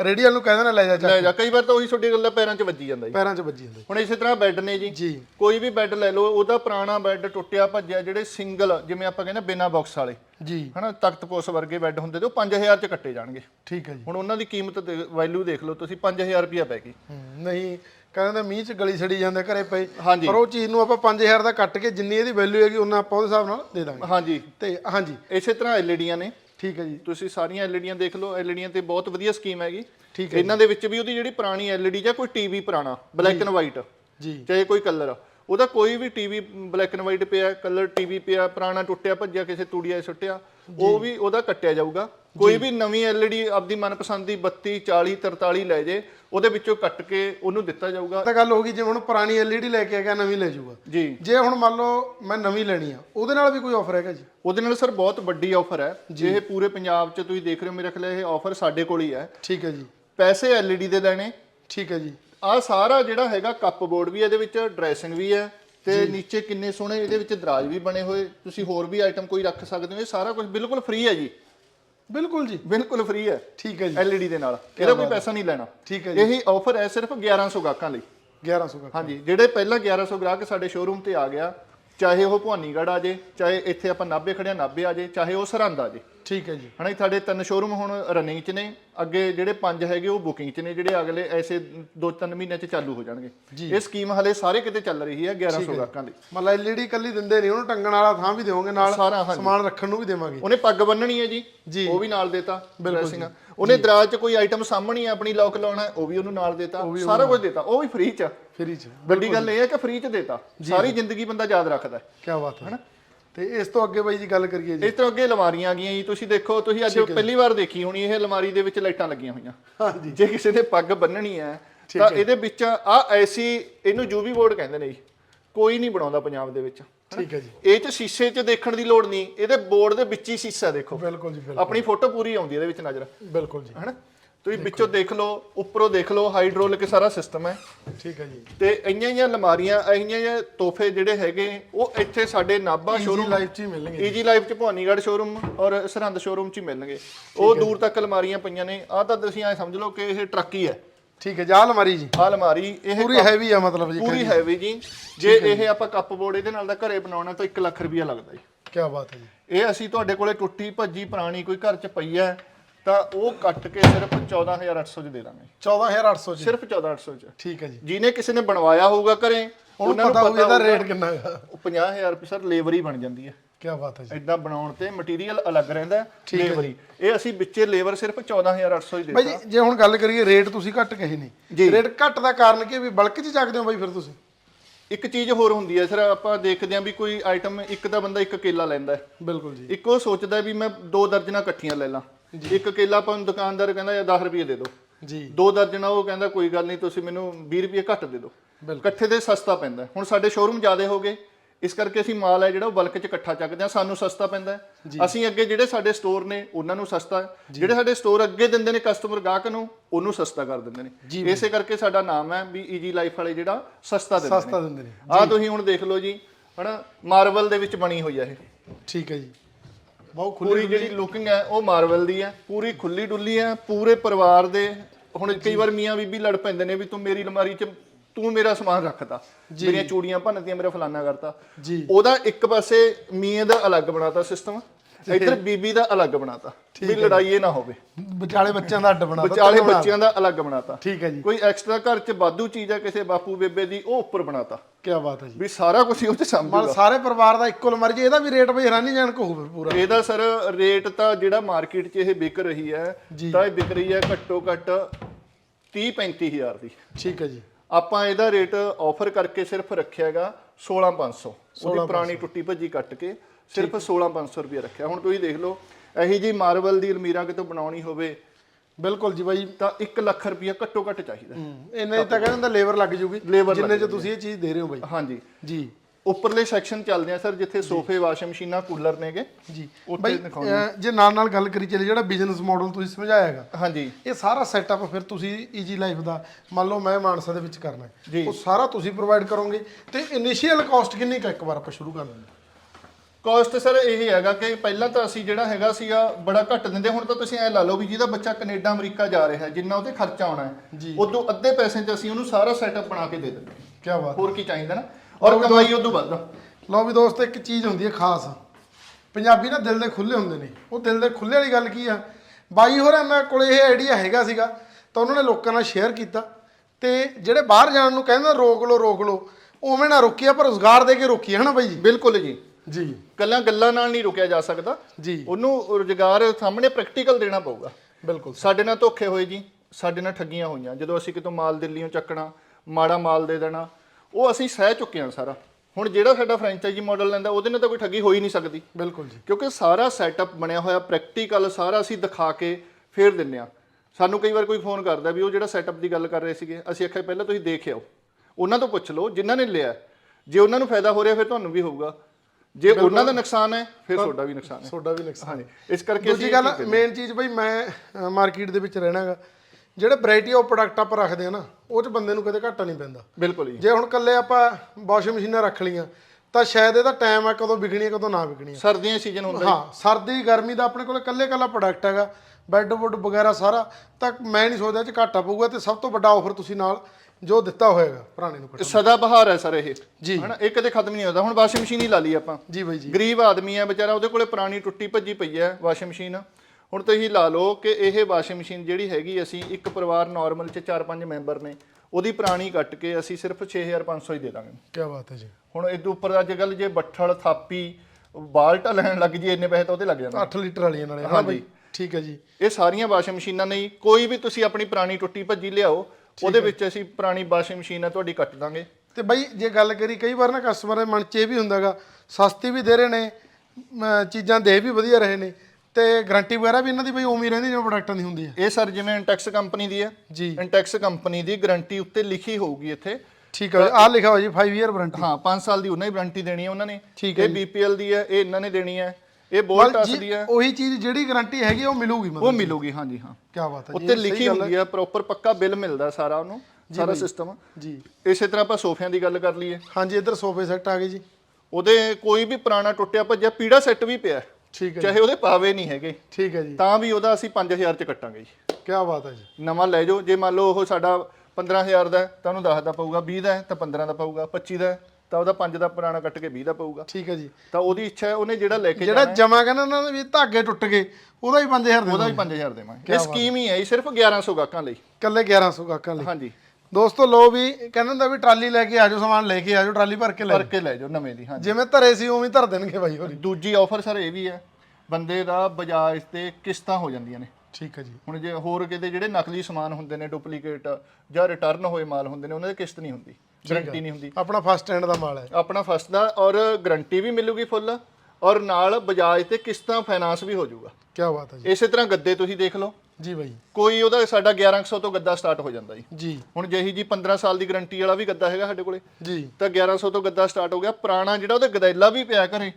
ਰੇਡੀਅਲ ਨੂੰ ਕਹਿੰਦੇ ਨਾ ਲੈ ਜਾ ਚੱਕ ਲੈ ਜਾ ਕਈ ਵਾਰ ਤਾਂ ਉਹੀ ਛੋਟੀ ਗੱਲ ਹੈ ਪੈਰਾਂ 'ਚ ਵੱਜੀ ਜਾਂਦਾ ਜੀ। ਪੈਰਾਂ 'ਚ ਵੱਜੀ ਜਾਂਦੇ ਹੁਣ ਇਸੇ ਤਰ੍ਹਾਂ ਬੈੱਡ ਨੇ ਜੀ। ਜੀ। ਕੋਈ ਵੀ ਬੈੱਡ ਲੈ ਲਓ ਉਹਦਾ ਪੁਰਾਣਾ ਬੈੱਡ ਟੁੱਟਿਆ ਭੱਜਿਆ ਜਿਹੜੇ ਸਿੰਗਲ ਜਿਵੇਂ ਆਪਾਂ ਕਹਿੰਦੇ ਬਿਨਾ ਬਾਕਸ ਵਾਲੇ। ਜੀ। ਹਨਾ ਤਖਤ ਪੋਸ ਵਰਗੇ ਬੈੱਡ ਹੁੰਦੇ ਤੇ ਉਹ 5000 'ਚ ਕੱਟੇ ਜਾਣਗੇ। ਠੀਕ ਹੈ ਜੀ। ਹੁਣ ਉਹਨਾਂ ਦੀ ਕੀਮਤ ਵੈਲਿਊ ਦੇਖ ਲਓ ਤੁਸੀਂ 5000 ਰੁਪਿਆ ਪੈ ਗਈ। ਨਹੀਂ ਕਹਿੰਦੇ ਮੀਂਹ 'ਚ ਗਲੀ ਛੜੀ ਜਾਂਦੇ ਘਰੇ ਪਏ। ਹਾਂਜੀ। ਪਰ ਉਹ ਚੀਜ਼ ਨੂੰ ਆਪਾਂ 5000 ਦਾ ਕੱਟ ਕੇ ਜਿੰਨੀ ਇਹਦੀ ਵੈਲਿਊ ਹੈਗੀ ਉਹਨਾਂ ਆਪਾਂ ਉਹਦੇ ਹਿਸਾਬ ਨਾਲ ਦੇ ਦਾਂਗੇ। ਹਾਂਜੀ। ਤੇ ਹਾਂਜੀ। ਇਸੇ ਤਰ੍ਹਾਂ ਐਲਈਡੀਆਂ ਨੇ। ਠੀਕ ਹੈ ਜੀ। ਤੁਸੀਂ ਸਾਰੀਆਂ ਐਲਈਡੀਆਂ ਦੇਖ ਲਓ ਐਲਈਡੀਆਂ ਤੇ ਬਹੁਤ ਵਧੀਆ ਸਕੀਮ ਹੈਗੀ। ਠੀਕ ਇਹਨਾਂ ਦੇ ਵਿੱਚ ਵੀ ਉਹਦੀ ਜਿਹੜੀ ਪੁਰਾਣੀ ਐਲਈਡੀ ਜਾਂ ਕੋਈ ਟੀਵੀ ਪੁਰਾਣਾ ਬਲੈਕ ਐਂਡ ਵਾਈਟ ਜੀ। ਚਾਹੇ ਕੋਈ ਕਲਰ ਉਹਦਾ ਕੋਈ ਵੀ ਟੀਵੀ ਬਲੈਕ ਐਂਡ ਵਾਈਟ ਪਿਆ ਕਲਰ ਟੀਵੀ ਪਿਆ ਪੁਰਾਣਾ ਟੁੱਟਿਆ ਭੱਜਿਆ ਕਿਸੇ ਤੂੜੀਆ ਸੁੱਟਿਆ ਉਹ ਵੀ ਉਹਦਾ ਕੱਟਿਆ ਜਾਊਗਾ। ਕੋਈ ਵੀ ਨਵੀਂ ਐਲਈਡੀ ਆਪਦੀ ਮਨਪਸੰਦ ਦੀ 32 40 43 ਲੈ ਜੇ ਉਹਦੇ ਵਿੱਚੋਂ ਕੱਟ ਕੇ ਉਹਨੂੰ ਦਿੱਤਾ ਜਾਊਗਾ। ਤਾਂ ਗੱਲ ਹੋ ਗਈ ਜਿਵੇਂ ਹੁਣ ਪੁਰਾਣੀ LED ਲੈ ਕੇ ਆ ਗਿਆ ਨਵੀਂ ਲੈ ਜਾਊਗਾ। ਜੀ। ਜੇ ਹੁਣ ਮੰਨ ਲਓ ਮੈਂ ਨਵੀਂ ਲੈਣੀ ਆ ਉਹਦੇ ਨਾਲ ਵੀ ਕੋਈ ਆਫਰ ਹੈਗਾ ਜੀ? ਉਹਦੇ ਨਾਲ ਸਰ ਬਹੁਤ ਵੱਡੀ ਆਫਰ ਹੈ। ਜੇ। ਇਹ ਪੂਰੇ ਪੰਜਾਬ 'ਚ ਤੁਸੀਂ ਦੇਖ ਰਹੇ ਹੋ ਮੇਰੇ ਖਿਆਲ ਇਹ ਆਫਰ ਸਾਡੇ ਕੋਲ ਹੀ ਹੈ। ਠੀਕ ਹੈ ਜੀ। ਪੈਸੇ ਐਲਈਡੀ ਦੇ ਲੈਣੇ ਠੀਕ ਹੈ ਜੀ। ਆ ਸਾਰਾ ਜਿਹੜਾ ਹੈਗਾ ਕੱਪ ਬੋਰਡ ਵੀ ਇਹਦੇ ਵਿੱਚ ਡਰੈਸਿੰਗ ਵੀ ਹੈ ਤੇ ਨੀਚੇ ਕਿੰਨੇ ਸੋਹਣੇ ਇਹਦੇ ਵਿੱਚ ਦਰਾਜ ਵੀ ਬਣੇ ਹੋਏ। ਤੁਸੀਂ ਹੋਰ ਵੀ ਆਈਟਮ ਕੋਈ ਰੱਖ ਸਕਦੇ ਹੋ ਇਹ ਸਾਰਾ ਕੁਝ ਬਿਲਕੁਲ ਫ੍ਰੀ ਹੈ ਜੀ। ਬਿਲਕੁਲ ਜੀ। ਬਿਲਕੁਲ ਫ੍ਰੀ ਹੈ। ਠੀਕ ਹੈ ਜੀ। ਐਲਈਡੀ ਦੇ ਨਾਲ। ਇਹਦਾ ਕੋਈ ਪੈਸਾ ਨਹੀਂ ਲੈਣਾ। ਠੀਕ ਹੈ ਜੀ। ਇਹੀ ਆਫਰ ਹੈ ਸਿਰਫ 1100 ਗਾਹਕਾਂ ਲਈ। 1100 ਦਾ ਹਾਂਜੀ ਜਿਹੜੇ ਪਹਿਲਾਂ 1100 ਗ੍ਰਾਹਕ ਸਾਡੇ ਸ਼ੋਰੂਮ ਤੇ ਆ ਗਿਆ ਚਾਹੇ ਉਹ ਭਵਾਨੀਗੜ੍ਹ ਆ ਜੇ ਚਾਹੇ ਇੱਥੇ ਆਪਾਂ ਨਾਭੇ ਖੜਿਆ ਨਾਭੇ ਆ ਜੇ ਚਾਹੇ ਉਹ ਸਰਹੰਦ ਆ ਜੇ। ਠੀਕ ਹੈ ਜੀ। ਹਣਾ ਸਾਡੇ ਤਿੰਨ ਸ਼ੋਰੂਮ ਹੁਣ ਰਨਿੰਗ 'ਚ ਨੇ। ਅੱਗੇ ਜਿਹੜੇ ਪੰਜ ਹੈਗੇ ਉਹ ਬੁਕਿੰਗ 'ਚ ਨੇ ਜਿਹੜੇ ਅਗਲੇ ਐਸੇ 2-3 ਮਹੀਨਿਆਂ 'ਚ ਚਾਲੂ ਹੋ ਜਾਣਗੇ। ਇਹ ਸਕੀਮ ਹਲੇ ਸਾਰੇ ਕਿਤੇ ਚੱਲ ਰਹੀ ਹੈ 1100 ਗਾਹਕਾਂ ਲਈ ਮਤਲਬ LED ਕੱਲੀ ਦਿੰਦੇ ਨਹੀਂ ਉਹਨੂੰ ਟੰਗਣ ਵਾਲਾ ਥਾਂ ਵੀ ਦਿਓਗੇ ਨਾਲ ਸਮਾਨ ਰੱਖਣ ਨੂੰ ਵੀ ਦੇਵਾਂਗੇ। ਉਹਨੇ ਪੱਗ ਬੰਨਣੀ ਹੈ ਜੀ ਉਹ ਵੀ ਨਾਲ ਦੇਤਾ ਡਰੈਸਿੰਗ ਉਹਨੇ ਦਰਾਜ 'ਚ ਕੋਈ ਆਈਟਮ ਸਾਹਮਣੀ ਹੈ ਆਪਣੀ ਲੌਕ ਲਾਉਣਾ ਉਹ ਵੀ ਉਹਨੂੰ ਨਾਲ ਦੇਤਾ ਸਾਰਾ ਕੁਝ ਦੇਤਾ ਉਹ ਵੀ ਫ੍ਰੀ 'ਚ। ਫ੍ਰੀ ਚ। ਵੱਡੀ ਗੱਲ ਇਹ ਹੈ ਕਿ ਫ੍ਰੀ 'ਚ ਦੇਤਾ। ਸਾਰੀ ਜ਼ਿੰਦਗੀ ਬੰਦਾ ਯਾਦ ਰੱਖਦਾ ਹੈ। ਕੀ ਬਾਤ ਹੈ। ਤੇ ਇਸ ਤੋਂ ਅੱਗੇ ਬਾਈ ਜੀ ਗੱਲ ਕਰੀਏ ਜੀ। ਇਸ ਤੋਂ ਅੱਗੇ ਅਲਮਾਰੀਆਂ ਆ ਗਈਆਂ ਜੀ। ਤੁਸੀਂ ਦੇਖੋ ਤੁਸੀਂ ਅੱਜ ਪਹਿਲੀ ਵਾਰ ਦੇਖੀ ਹੋਣੀ ਇਹ ਅਲਮਾਰੀ ਦੇ ਵਿੱਚ ਲਾਈਟਾਂ ਲੱਗੀਆਂ ਹੋਈਆਂ। ਹਾਂਜੀ। ਜੇ ਕਿਸੇ ਨੇ ਪੱਗ ਬੰਨਣੀ ਹੈ ਤਾਂ ਇਹਦੇ ਵਿੱਚ ਆ ਐਸੀ ਇਹਨੂੰ ਜੂਵੀ ਬੋਰਡ ਕਹਿੰਦੇ ਨੇ ਜੀ। ਕੋਈ ਨਹੀਂ ਬਣਾਉਂਦਾ ਪੰਜਾਬ ਦੇ ਵਿੱਚ ਠੀਕ ਹੈ ਜੀ। ਇਹ ਚ ਸ਼ੀਸ਼ੇ 'ਚ ਦੇਖਣ ਦੀ ਲੋੜ ਨਹੀਂ। ਇਹਦੇ ਬੋਰਡ ਦੇ ਵਿੱਚ ਹੀ ਸ਼ੀਸ਼ਾ ਦੇਖੋ। ਬਿਲਕੁਲ ਜੀ ਬਿਲਕੁਲ। ਆਪਣੀ ਫੋਟੋ ਪੂਰੀ ਆਉਂਦੀ ਇਹਦੇ ਵਿੱਚ ਨਜ਼ਰ। ਬਿਲਕੁਲ ਜੀ। ਹੈਨਾ? ਤੁਸੀਂ ਵਿੱਚੋਂ ਦੇਖ ਲਓ ਉੱਪਰੋਂ ਦੇਖ ਲਓ ਹਾਈਡ੍ਰੋਲਿਕ ਸਾਰਾ ਸਿਸਟਮ ਹੈ। ਠੀਕ ਹੈ ਜੀ। ਤੇ ਇੰਨੀਆਂ ਜਿਹੀਆਂ ਅਲਮਾਰੀਆਂ ਇੰਨੀਆਂ ਜਿਹੇ ਤੋਹਫੇ ਜਿਹੜੇ ਹੈਗੇ ਉਹ ਇੱਥੇ ਸਾਡੇ ਨਾਭਾ ਸ਼ੋਰੂਮ ਲਾਈਫ ਚ ਹੀ ਮਿਲਣਗੇ ਈਜੀ ਲਾਈਫ ਚ ਭਵਾਨੀਗੜ੍ਹ ਸ਼ੋਰੂਮ ਔਰ ਸਰਹੰਦ ਸ਼ੋਰੂਮ ਚ ਹੀ ਮਿਲਣਗੇ। ਉਹ ਦੂਰ ਤੱਕ ਅਲਮਾਰੀਆਂ ਪਈਆਂ ਨੇ। ਆਹ ਤਾਂ ਤੁਸੀਂ ਐ ਸਮਝ ਲਓ ਕਿ ਇਹ ਟਰੱਕ ਹੀ ਹੈ। ਠੀਕ ਹੈ ਜੀ ਆਹ ਅਲਮਾਰੀ ਜੀ। ਆਹ ਅਲਮਾਰੀ ਇਹ ਪੂਰੀ ਹੈਵੀ ਆ ਮਤਲਬ ਜੀ ਪੂਰੀ ਹੈਵੀ ਜੀ। ਜੇ ਇਹ ਆਪਾਂ ਕੱਪ ਬੋਰਡ ਇਹਦੇ ਨਾਲ ਦਾ ਘਰੇ ਬਣਾਉਣਾ ਤਾਂ 1 ਲੱਖ ਰੁਪਇਆ ਲੱਗਦਾ ਜੀ। ਕੀ ਬਾਤ ਹੈ ਜੀ। ਇਹ ਅਸੀਂ ਤੁਹਾਡੇ ਕੋਲੇ ਟੁੱਟੀ ਭੱਜੀ ਪੁਰਾਣੀ ਕੋਈ ਘਰ ਚ ਪਈ ਹੈ। ਤਾਂ ਉਹ ਕੱਟ ਕੇ ਸਿਰਫ 14800 ਚ ਦੇ ਦਾਂਗੇ। 14800 ਜੀ ਸਿਰਫ 14800 ਚ। ਠੀਕ ਹੈ ਜੀ। ਜਿਹਨੇ ਕਿਸੇ ਨੇ ਬਣਵਾਇਆ ਹੋਊਗਾ ਘਰੇ ਉਹਨੂੰ ਪਤਾ ਹੋਊ ਇਹਦਾ ਰੇਟ ਕਿੰਨਾ ਹੈਗਾ ਉਹ 50000 ਰੁਪਏ ਸਰ ਲੇਬਰ ਹੀ ਬਣ ਜਾਂਦੀ ਹੈ। ਕੀ ਬਾਤ ਹੈ ਜੀ। ਇਦਾਂ ਬਣਾਉਣ ਤੇ ਮਟੀਰੀਅਲ ਅਲੱਗ ਰਹਿੰਦਾ ਹੈ ਲੇਬਰ ਹੀ ਇਹ ਅਸੀਂ ਵਿੱਚੇ ਲੇਬਰ ਸਿਰਫ 14800 ਹੀ ਬਾਈ ਦਿੱਤਾ ਜੀ ਜੇ ਹੁਣ ਗੱਲ ਕਰੀਏ ਰੇਟ ਤੁਸੀਂ ਘੱਟ ਕਹੇ। ਨਹੀਂ ਰੇਟ ਘੱਟ ਦਾ ਕਾਰਨ ਕੀ ਹੈ ਵੀ ਬਲਕ ਚ ਚੱਕਦੇ ਹੋ ਬਾਈ ਫਿਰ ਤੁਸੀਂ? ਇੱਕ ਚੀਜ਼ ਹੋਰ ਹੁੰਦੀ ਹੈ ਸਰ ਆਪਾਂ ਦੇਖਦੇ ਹਾਂ ਵੀ ਕੋਈ ਆਈਟਮ ਇੱਕ ਤਾਂ ਬੰਦਾ ਇੱਕ ਕੇਲਾ ਲੈਂਦਾ ਹੈ। ਬਿਲਕੁਲ ਜੀ। ਇੱਕ ਉਹ ਸੋਚਦਾ ਵੀ ਮੈਂ ਦੋ ਦਰਜਨਾਂ ਇਕੱਠੀਆਂ ਲੈ ਲਾਂ। ਇੱਕ ਕੇਲਾ ਆਪਾਂ ਨੂੰ ਦੁਕਾਨਦਾਰ ਕਹਿੰਦਾ ਯਾ 10 ਰੁਪਏ ਦੇ ਦਿਓ। ਜੀ। ਦੋ ਦਰਜਨਾਂ ਉਹ ਕਹਿੰਦਾ ਕੋਈ ਗੱਲ ਨਹੀਂ ਤੁਸੀਂ ਮੈਨੂੰ 20 ਰੁਪਏ ਘੱਟ ਦੇ ਦਿਓ। ਇਕੱਠੇ ਦੇ ਸਸਤਾ ਪੈਂਦਾ। ਹੁਣ ਸਾਡੇ ਸ਼ੋਰੂਮ ਜ਼ਿਆਦੇ ਹੋ ਗਏ। ਇਸ ਕਰਕੇ ਅਸੀਂ ਮਾਲ ਹੈ ਜਿਹੜਾ ਉਹ ਬਲਕ 'ਚ ਇਕੱਠਾ ਚੱਕਦੇ ਆ ਸਾਨੂੰ ਸਸਤਾ ਪੈਂਦਾ। ਅਸੀਂ ਅੱਗੇ ਜਿਹੜੇ ਸਾਡੇ ਸਟੋਰ ਨੇ ਉਹਨਾਂ ਨੂੰ ਸਸਤਾ। ਜਿਹੜੇ ਸਾਡੇ ਸਟੋਰ ਅੱਗੇ ਦਿੰਦੇ ਨੇ ਕਸਟਮਰ ਗਾਹਕ ਨੂੰ ਉਹਨੂੰ ਸਸਤਾ ਕਰ ਦਿੰਦੇ ਨੇ। ਇਸੇ ਕਰਕੇ ਸਾਡਾ ਨਾਮ ਹੈ ਵੀ ਈਜੀ ਲਾਈਫ ਵਾਲੇ ਜਿਹੜਾ ਸਸਤਾ ਦਿੰਦੇ ਸਸਤਾ ਦਿੰਦੇ ਨੇ। ਆ ਤੁਸੀਂ ਹੁਣ ਦੇਖ ਲਓ ਜੀ ਹਨਾ ਮਾਰਬਲ ਦੇ ਵਿੱਚ ਬਣੀ ਹੋਈ ਹੈ ਇਹ। ਠੀਕ ਹੈ ਜੀ। ਬਹੁਤ ਖੁੱਲੀ ਪੂਰੀ ਜਿਹੜੀ ਲੁਕਿੰਗ ਹੈ ਉਹ ਮਾਰਵਲ ਦੀ ਹੈ। ਪੂਰੀ ਖੁੱਲੀ ਡੁੱਲੀ ਹੈ। ਪੂਰੇ ਪਰਿਵਾਰ ਦੇ ਹੁਣ ਕਈ ਵਾਰ ਮੀਆਂ ਬੀਬੀ ਲੜ ਪੈਂਦੇ ਨੇ ਵੀ ਤੂੰ ਮੇਰੀ ਅਲਮਾਰੀ 'ਚ ਤੂੰ ਮੇਰਾ ਸਮਾਨ ਰੱਖਤਾ। ਮੇਰੀਆਂ ਚੂੜੀਆਂ ਭੰਨਤੀਆਂ ਮੇਰਾ ਫਲਾਨਾ ਕਰਤਾ। ਜੀ। ਉਹਦਾ ਇੱਕ ਪਾਸੇ ਮੀਆਂ ਦਾ ਅਲੱਗ ਬਣਾਤਾ ਸਿਸਟਮ ਇੱਧਰ ਬੀਬੀ ਦਾ ਅਲੱਗ ਬਣਾਤਾ ਵੀ ਲੜਾਈ ਇਹ ਨਾ ਹੋਵੇ। ਵਿਚਾਲੇ ਬੱਚਿਆਂ ਦਾ ਅੱਡ ਬਣਾ ਦਿੱਤਾ, ਵਿਚਾਲੇ ਬੱਚਿਆਂ ਦਾ ਅਲੱਗ ਬਣਾਤਾ। ਠੀਕ ਹੈ ਜੀ। ਕੋਈ ਐਕਸਟਰਾ ਘਰ 'ਚ ਵਾਧੂ ਚੀਜ਼ ਹੈ ਕਿਸੇ ਬਾਪੂ ਬੇਬੇ ਦੀ ਉਹ ਉੱਪਰ ਬਣਾਤਾ। ਕੀ ਬਾਤ ਹੈ ਜੀ। ਵੀ ਸਾਰਾ ਕੁਝ ਹੀ ਉਹ 'ਚ ਸੰਭੂਗਾ। ਮਤਲਬ ਸਾਰੇ ਪਰਿਵਾਰ ਦਾ ਇੱਕੋ ਲਮਾਰੀ ਜੀ ਇਹਦਾ ਵੀ ਰੇਟ ਬਈ ਹੈਰਾਨੀ ਜਾਣ ਕੋ ਹੋਵੇ ਪੂਰਾ। ਇਹਦਾ ਸਰ ਰੇਟ ਤਾਂ ਜਿਹੜਾ ਮਾਰਕੀਟ 'ਚ ਇਹ ਵਿਕ ਰਹੀ ਹੈ ਤਾਂ ਇਹ ਵਿਕ ਰਹੀ ਹੈ ਘੱਟੋ ਘੱਟ 30 35000 ਦੀ। ਠੀਕ ਹੈ ਜੀ। ਆਪਾਂ ਇਹਦਾ ਰੇਟ ਆਫਰ ਕਰਕੇ ਸਿਰਫ ਰੱਖਿਆ ਹੈਗਾ 16500 ਉਹਦੀ ਪੁਰਾਣੀ ਟੁੱਟੀ ਭੱਜੀ ਕੱਟ ਕੇ ਸਿਰਫ 16500 ਰੁਪਏ ਰੱਖਿਆ। ਹੁਣ ਤੁਸੀਂ ਦੇਖ ਲਓ ਇਹੀ ਜੀ ਮਾਰਬਲ ਦੀ ਅਲਮੀਰਾ ਕਿਤੋਂ ਬਣਾਉਣੀ ਹੋਵੇ ਬਿਲਕੁਲ ਜੀ ਬਾਈ। ਤਾਂ 1 ਲੱਖ ਰੁਪਏ ਘੱਟੋ ਘੱਟ ਚਾਹੀਦਾ। ਇੰਨੇ ਤਾਂ ਕਹਿੰਦਾ ਲੇਬਰ ਲੱਗ ਜੂਗੀ ਜਿੰਨੇ ਚ ਤੁਸੀਂ ਇਹ ਚੀਜ਼ ਦੇ ਰਹੇ ਹੋ ਬਾਈ। ਹਾਂਜੀ। ਜੀ। ਉੱਪਰਲੇ ਸੈਕਸ਼ਨ ਚੱਲਦੇ ਆ ਸਰ ਜਿੱਥੇ ਸੋਫੇ ਵਾਸ਼ਿੰਗ ਮਸ਼ੀਨਾਂ ਕੂਲਰ ਨੇਗੇ। ਜੀ। ਬਾਈ ਜੇ ਨਾਲ ਨਾਲ ਗੱਲ ਕਰੀ ਚੱਲੇ ਜਿਹੜਾ ਬਿਜ਼ਨਸ ਮਾਡਲ ਤੁਸੀਂ ਸਮਝਾਇਆ ਹੈਗਾ। ਹਾਂਜੀ। ਇਹ ਸਾਰਾ ਸੈਟਅਪ ਫਿਰ ਤੁਸੀਂ ਈਜੀ ਲਾਈਫ ਦਾ ਮੰਨ ਲਓ ਮੈਂ ਮਾਨਸਾ ਦੇ ਵਿੱਚ ਕਰਨਾ। ਉਹ ਸਾਰਾ ਤੁਸੀਂ ਪ੍ਰੋਵਾਈਡ ਕਰੋਗੇ ਤੇ ਇਨੀਸ਼ੀਅਲ ਕਾਸਟ ਕਿੰਨੀ ਕੁ ਇੱਕ ਵਾਰ ਆਪਾਂ ਸ਼ੁਰੂ ਕਰ ਲੈਂਦੇ ਕਾਸਟ ਸਰ ਇਹ ਹੈਗਾ ਕਿ ਪਹਿਲਾਂ ਤਾਂ ਅਸੀਂ ਜਿਹੜਾ ਹੈਗਾ ਸੀਗਾ ਬੜਾ ਘੱਟ ਦਿੰਦੇ ਹੁਣ ਤਾਂ ਤੁਸੀਂ ਐ ਲਾ ਲਓ ਵੀ ਜਿਹਦਾ ਬੱਚਾ ਕੈਨੇਡਾ ਅਮਰੀਕਾ ਜਾ ਰਿਹਾ ਹੈ ਜਿੰਨਾ ਉਹਤੇ ਖਰਚਾ ਆਉਣਾ ਹੈ ਉਦੋਂ ਅੱਧੇ ਪੈਸੇ 'ਚ ਅਸੀਂ ਉਹਨੂੰ ਸਾਰਾ ਸੈਟਅਪ ਬਣਾ ਕੇ ਦੇ ਦਿੰਦੇ ਹਾਂ। ਕੀ ਬਾਤ ਹੋਰ ਕੀ ਚਾਹੀਦਾ ਨਾ? ਔਰ ਕਮਾਈ ਉਦੋਂ ਵੱਧ। ਲਓ ਵੀ ਦੋਸਤੋ ਇੱਕ ਚੀਜ਼ ਹੁੰਦੀ ਹੈ ਖਾਸ। ਪੰਜਾਬੀ ਨਾ ਦਿਲ ਦੇ ਖੁੱਲੇ ਹੁੰਦੇ ਨੇ। ਉਹ ਦਿਲ ਦੇ ਖੁੱਲੇ ਵਾਲੀ ਗੱਲ ਕੀ ਆ? ਬਾਈ ਹੋਰਾਂ ਮੈਂ ਕੋਲੇ ਇਹ ਆਈਡੀਆ ਹੈਗਾ ਸੀਗਾ ਤਾਂ ਉਹਨਾਂ ਨੇ ਲੋਕਾਂ ਨਾਲ ਸ਼ੇਅਰ ਕੀਤਾ। ਤੇ ਜਿਹੜੇ ਬਾਹਰ ਜਾਣ ਨੂੰ ਕਹਿੰਦੇ ਰੋਕ ਲਓ ਰੋਕ ਲਓ ਉਵੇਂ ਨਾ ਰੋਕੀਆ ਪਰ ਰੋਜ਼ਗਾਰ ਦੇ ਕੇ ਰੋਕੀਏ ਹਨਾ ਬਾਈ ਜੀ? ਬਿਲਕੁਲ ਜੀ। ਜੀ। ਕੱਲਾਂ ਗੱਲਾਂ ਨਾਲ ਨਹੀਂ ਰੁਕਿਆ ਜਾ ਸਕਦਾ। ਜੀ। ਉਹਨੂੰ ਰੁਜ਼ਗਾਰ ਸਾਹਮਣੇ ਪ੍ਰੈਕਟੀਕਲ ਦੇਣਾ ਪਊਗਾ। ਬਿਲਕੁਲ। ਸਾਡੇ ਨਾਲ ਧੋਖੇ ਹੋਏ ਜੀ। ਸਾਡੇ ਨਾਲ ਠੱਗੀਆਂ ਹੋਈਆਂ। ਜਦੋਂ ਅਸੀਂ ਕਿਤੋਂ ਮਾਲ ਦਿੱਲੀੋਂ ਚੱਕਣਾ ਮਾੜਾ ਮਾਲ ਦੇ ਦੇਣਾ ਉਹ ਅਸੀਂ ਸਹਿ ਚੁੱਕੇ ਹਾਂ ਸਾਰਾ। ਹੁਣ ਜਿਹੜਾ ਸਾਡਾ ਫਰੈਂਚਾਈਜ਼ੀ ਮਾਡਲ ਲੈਂਦਾ ਉਹਦੇ ਨਾਲ ਤਾਂ ਕੋਈ ਠੱਗੀ ਹੋ ਹੀ ਨਹੀਂ ਸਕਦੀ। ਬਿਲਕੁਲ ਜੀ। ਕਿਉਂਕਿ ਸਾਰਾ ਸੈਟਅਪ ਬਣਿਆ ਹੋਇਆ ਪ੍ਰੈਕਟੀਕਲ ਸਾਰਾ ਅਸੀਂ ਦਿਖਾ ਕੇ ਫੇਰ ਦਿੰਨੇ ਆ ਸਾਨੂੰ ਕਈ ਵਾਰ ਕੋਈ ਫੋਨ ਕਰਦਾ ਵੀ ਉਹ ਜਿਹੜਾ ਸੈਟਅਪ ਦੀ ਗੱਲ ਕਰ ਰਹੇ ਸੀਗੇ ਅਸੀਂ ਆਖਿਆ ਪਹਿਲਾਂ ਤੁਸੀਂ ਦੇਖ ਆਓ ਉਹਨਾਂ ਤੋਂ ਪੁੱਛ ਲਓ ਜਿਨ੍ਹਾਂ ਨੇ ਲਿਆ ਜੇ ਉਹਨਾਂ ਨੂੰ ਫਾਇਦਾ ਹੋ ਰਿਹਾ ਫਿਰ ਤੁਹਾਨੂੰ ਵੀ ਹੋਊਗਾ। ਜੇ ਉਹਨਾਂ ਦਾ ਨੁਕਸਾਨ ਹੈ ਫਿਰ ਤੁਹਾਡਾ ਵੀ ਨੁਕਸਾਨ ਹੈ। ਤੁਹਾਡਾ ਵੀ ਨੁਕਸਾਨ ਹਾਂਜੀ ਇਸ ਕਰਕੇ ਦੂਜੀ ਗੱਲ ਮੇਨ ਚੀਜ਼ ਬਈ ਮੈਂ ਮਾਰਕੀਟ ਦੇ ਵਿੱਚ ਰਹਿਣਾਗਾ ਜਿਹੜੇ ਵੈਰਾਈਟੀ ਆਫ ਪ੍ਰੋਡਕਟ ਆਪਾਂ ਰੱਖਦੇ ਆ ਨਾ ਉਹ ਚ ਬੰਦੇ ਨੂੰ ਕਦੇ ਘਾਟਾ ਨਹੀਂ ਪੈਂਦਾ। ਬਿਲਕੁਲ ਜੀ। ਜੇ ਹੁਣ ਕੱਲੇ ਆਪਾਂ ਵਾਸ਼ਿੰਗ ਮਸ਼ੀਨਾਂ ਰੱਖ ਲਈਆਂ ਤਾਂ ਸ਼ਾਇਦ ਇਹਦਾ ਟਾਈਮ ਆ ਕਦੋਂ ਵਿਕਣੀ ਹੈ ਕਦੋਂ ਨਾ ਵਿਕਣੀ ਹੈ ਸਰਦੀਆਂ ਸੀਜ਼ਨ ਹੁੰਦਾ ਹਾਂ ਸਰਦੀ ਗਰਮੀ ਦਾ ਆਪਣੇ ਕੋਲ ਕੱਲੇ ਕੱਲਾ ਪ੍ਰੋਡਕਟ ਹੈਗਾ। ਬੈੱਡ ਵੁੱਡ ਵਗੈਰਾ ਸਾਰਾ ਤਾਂ ਮੈਂ ਨਹੀਂ ਸੋਚਦਾ ਇਹ ਚ ਘਾਟਾ ਪਊਗਾ ਤੇ ਸਭ ਤੋਂ ਵੱਡਾ ਆਫਰ ਤੁਸੀਂ ਨਾਲ ਜੋ ਦਿੱਤਾ ਹੋਏਗਾ ਪੁਰਾਣੇ ਨੂੰ ਸਦਾ ਬਹਾਰ ਹੈ ਸਰ ਇਹ। ਜੀ। ਹਨਾ ਇਹ ਕਦੇ ਖਤਮ ਨਹੀਂ ਹੁੰਦਾ। ਹੁਣ ਵਾਸ਼ਿੰਗ ਮਸ਼ੀਨ ਹੀ ਲਾ ਲਈ ਆਪਾਂ। ਜੀ ਬਾਈ ਜੀ। ਗਰੀਬ ਆਦਮੀ ਹੈ ਵਿਚਾਰਾ ਉਹਦੇ ਕੋਲੇ ਪੁਰਾਣੀ ਟੁੱਟੀ ਭੱਜੀ ਪਈ ਹੈ ਵਾਸ਼ਿੰਗ ਮਸ਼ੀਨ। ਹੁਣ ਤੁਸੀਂ ਲਾ ਲਓ ਕਿ ਇਹ ਵਾਸ਼ਿੰਗ ਮਸ਼ੀਨ ਜਿਹੜੀ ਹੈਗੀ ਅਸੀਂ ਇੱਕ ਪਰਿਵਾਰ ਨਾਰਮਲ ਚ 4-5 ਮੈਂਬਰ ਨੇ ਉਹਦੀ ਪੁਰਾਣੀ ਕੱਟ ਕੇ ਅਸੀਂ ਸਿਰਫ 6500 ਹੀ ਦੇ ਦਾਂਗੇ। ਕੀ ਬਾਤ ਹੈ ਜੀ। ਹੁਣ ਇਹ ਤੋਂ ਉੱਪਰ ਅੱਜ ਕੱਲ ਜੇ ਬੱਠਲ ਥਾਪੀ ਬਾਲਟਾ ਲੈਣ ਲੱਗ ਜੀ ਇੰਨੇ ਪੈਸੇ ਤਾਂ ਉਹਦੇ ਲੱਗ ਜਾਂਦੇ 8 ਲੀਟਰ ਵਾਲੀਆਂ ਨਾਲੇ। ਹਾਂ ਬਾਈ ਠੀਕ ਹੈ ਜੀ। ਇਹ ਸਾਰੀਆਂ ਵਾਸ਼ਿੰਗ ਮਸ਼ੀਨਾਂ ਨਹੀਂ ਕੋਈ ਵੀ ਤੁਸੀਂ ਆਪਣੀ ਪੁਰਾਣੀ ਟੁੱਟੀ ਭੱਜੀ ਲਿਆਓ ਉਹਦੇ ਵਿੱਚ ਅਸੀਂ ਪੁਰਾਣੀ ਵਾਸ਼ਿੰਗ ਮਸ਼ੀਨ ਆ ਤੁਹਾਡੀ ਕੱਟ ਦਾਂਗੇ। ਤੇ ਬਾਈ ਜੇ ਗੱਲ ਕਰੀ ਕਈ ਵਾਰ ਨਾ ਕਸਟਮਰ ਦੇ ਮਨ 'ਚ ਇਹ ਵੀ ਹੁੰਦਾਗਾ ਸਸਤੀ ਵੀ ਦੇ ਰਹੇ ਨੇ ਚੀਜ਼ਾਂ ਦੇ ਵੀ ਵਧੀਆ ਰਹੇ ਨੇ ਤੇ ਗਾਰੰਟੀ ਵਗੈਰਾ ਵੀ ਇਹਨਾਂ ਦੀ ਬਈ ਉਵੇਂ ਹੀ ਰਹਿੰਦੀ ਜਿਵੇਂ ਪ੍ਰੋਡਕਟਾਂ ਦੀ ਹੁੰਦੀ ਹੈ ਇਹ ਸਰ ਜਿਵੇਂ ਇੰਟੈਕਸ ਕੰਪਨੀ ਦੀ ਹੈ ਜੀ। ਇੰਟੈਕਸ ਕੰਪਨੀ ਦੀ ਗਾਰੰਟੀ ਉੱਤੇ ਲਿਖੀ ਹੋਊਗੀ ਇੱਥੇ। ਠੀਕ ਹੈ ਆਹ ਲਿਖਿਆ ਹੋਇਆ ਜੀ 5 ਇਅਰ ਵਾਰੰਟੀ ਹਾਂ 5 ਸਾਲ ਦੀ ਉਹਨਾਂ ਹੀ ਵਾਰੰਟੀ ਦੇਣੀ ਹੈ ਉਹਨਾਂ ਨੇ। ਇਹ BPL ਦੀ ਹੈ ਇਹ ਇਹਨਾਂ ਨੇ ਦੇਣੀ ਹੈ ਇਹ ਬੋਲਟਸ ਦੀ ਹੈ। ਉਹੀ ਚੀਜ਼ ਜਿਹੜੀ ਗਾਰੰਟੀ ਹੈਗੀ ਉਹ ਮਿਲੂਗੀ ਮਤਲਬ ਉਹ ਮਿਲੂਗੀ ਹਾਂਜੀ ਹਾਂ। ਕੀ ਬਾਤ ਹੈ ਜੀ ਉੱਤੇ ਲਿਖੀ ਹੁੰਦੀ ਹੈ ਪ੍ਰੋਪਰ ਪੱਕਾ ਬਿੱਲ ਮਿਲਦਾ ਸਾਰਾ ਉਹਨੂੰ ਸਾਰਾ ਸਿਸਟਮ ਜੀ। ਇਸੇ ਤਰ੍ਹਾਂ ਆਪਾਂ ਸੋਫਿਆਂ ਦੀ ਗੱਲ ਕਰ ਲਈਏ। ਹਾਂਜੀ ਇੱਧਰ ਸੋਫੇ ਸੈੱਟ ਆ ਗਏ ਜੀ। ਉਹਦੇ ਕੋਈ ਵੀ ਪੁਰਾਣਾ ਟੁੱਟਿਆ ਭੱਜਿਆ ਪੀੜਾ ਸੈੱਟ ਵੀ ਪਿਆ। ਠੀਕ ਹੈ ਚਾਹੇ ਉਹਦੇ ਪਾਵੇ ਨਹੀਂ ਹੈਗੇ। ਠੀਕ ਹੈ ਜੀ। ਤਾਂ ਵੀ ਉਹਦਾ ਅਸੀਂ 5000 ਚ ਕੱਟਾਂਗੇ ਜੀ। ਕੀ ਬਾਤ ਹੈ ਜੀ। ਨਵਾਂ ਲੈ ਜਾਓ। ਜੇ ਮੰਨ ਲਓ ਉਹ ਸਾਡਾ 15000 ਦਾ ਹੈ, ਤਾਂ ਉਹਨੂੰ 10 ਦਾ ਪਊਗਾ 20 ਦਾ ਤਾਂ 15 ਦਾ ਪਊਗਾ 25 ਦਾ ਤਾਂ ਉਹਦਾ 5 ਦਾ ਪੁਰਾਣਾ ਕੱਟ ਕੇ 20 ਦਾ ਪਊਗਾ। ਠੀਕ ਹੈ ਜੀ। ਤਾਂ ਉਹਦੀ ਇੱਛਾ ਹੈ ਉਹਨੇ ਜਿਹੜਾ ਲੈ ਕੇ ਜਿਹੜਾ ਜਮਾ ਕਹਿੰਦਾ ਨਾ ਵੀ ਧਾਗੇ ਟੁੱਟ ਗਏ ਉਹਦਾ ਵੀ 5000 ਦੇ ਉਹਦਾ ਵੀ 5000 ਦੇਵਾਂਗੇ। ਇਹ ਸਕੀਮ ਹੀ। ਹੈ ਸਿਰਫ 1100 ਗਾਹਕਾਂ ਲਈ। ਕੱਲੇ 1100 ਗਾਹਕਾਂ ਲਈ। ਹਾਂਜੀ। ਦੋਸਤੋ ਲੋ ਵੀ ਕਹਿੰਦਾ ਹੁੰਦਾ ਵੀ ਟਰਾਲੀ ਲੈ ਕੇ ਆਜੋ ਸਮਾਨ ਲੈ ਕੇ ਆਜੋ ਟਰਾਲੀ ਭਰ ਕੇ ਲੈ ਭਰ ਕੇ ਲੈ ਜਾਓ ਨਵੇਂ ਦੀ ਹਾਂਜੀ। ਜਿਵੇਂ ਧਰੇ ਸੀ ਉਵੇਂ ਹੀ ਧਰ ਦੇਣਗੇ ਬਾਈ ਹੋਰੀ। ਦੂਜੀ ਆਫਰ ਸਰ ਇਹ ਵੀ ਹੈ ਬੰਦੇ ਦਾ ਬਜਾਜ ਤੇ ਕਿਸ਼ਤਾਂ ਹੋ ਜਾਂਦੀਆਂ ਨੇ। ਠੀਕ ਹੈ ਜੀ। ਹੁਣ ਜੇ ਹੋਰ ਕਿਤੇ ਜਿਹੜੇ ਨਕਲੀ ਸਮਾਨ ਹੁੰਦੇ ਨੇ ਡੁਪਲੀਕੇਟ ਜਾਂ ਰਿਟਰਨ ਹੋਏ ਮਾਲ ਹੁੰਦੇ ਨੇ ਉਹਨਾਂ ਦੀ ਕਿਸ਼ਤ ਨਹੀਂ ਹੁੰਦੀ। ਗਰੰਟੀ ਨਹੀਂ ਹੁੰਦੀ। ਆਪਣਾ ਫਸਟ ਸਟੈਂਡ ਦਾ ਮਾਲ ਹੈ। ਆਪਣਾ ਫਸਟ ਦਾ ਔਰ ਗਰੰਟੀ ਵੀ ਮਿਲੂਗੀ ਫੁੱਲ ਔਰ ਨਾਲ ਬਜਾਜ ਤੇ ਕਿਸ਼ਤਾਂ ਫਾਈਨਾਂਸ ਵੀ ਹੋ ਜਾਊਗਾ। ਕੀ ਬਾਤ ਹੈ ਜੀ। ਇਸੇ ਤਰ੍ਹਾਂ ਗੱਦੇ ਤੁਸੀਂ ਦੇਖ ਲਓ। ਜੀ ਬਾਈ। ਕੋਈ ਉਹਦਾ ਸਾਡਾ 1100 ਤੋਂ ਗੱਦਾ ਸਟਾਰਟ ਹੋ ਜਾਂਦਾ ਜੀ। ਜੀ। ਹੁਣ ਜਿਹੀ ਜੀ 15 ਸਾਲ ਦੀ ਗਾਰੰਟੀ ਵਾਲਾ ਵੀ ਗੱਦਾ ਹੈਗਾ ਸਾਡੇ ਕੋਲੇ। ਜੀ। ਤਾਂ 1100 ਤੋਂ ਗੱਦਾ ਸਟਾਰਟ ਹੋ ਗਿਆ। ਪੁਰਾਣਾ ਜਿਹੜਾ ਉਹਦਾ ਗਦੈਲਾ ਵੀ ਪਿਆ ਘਰੇ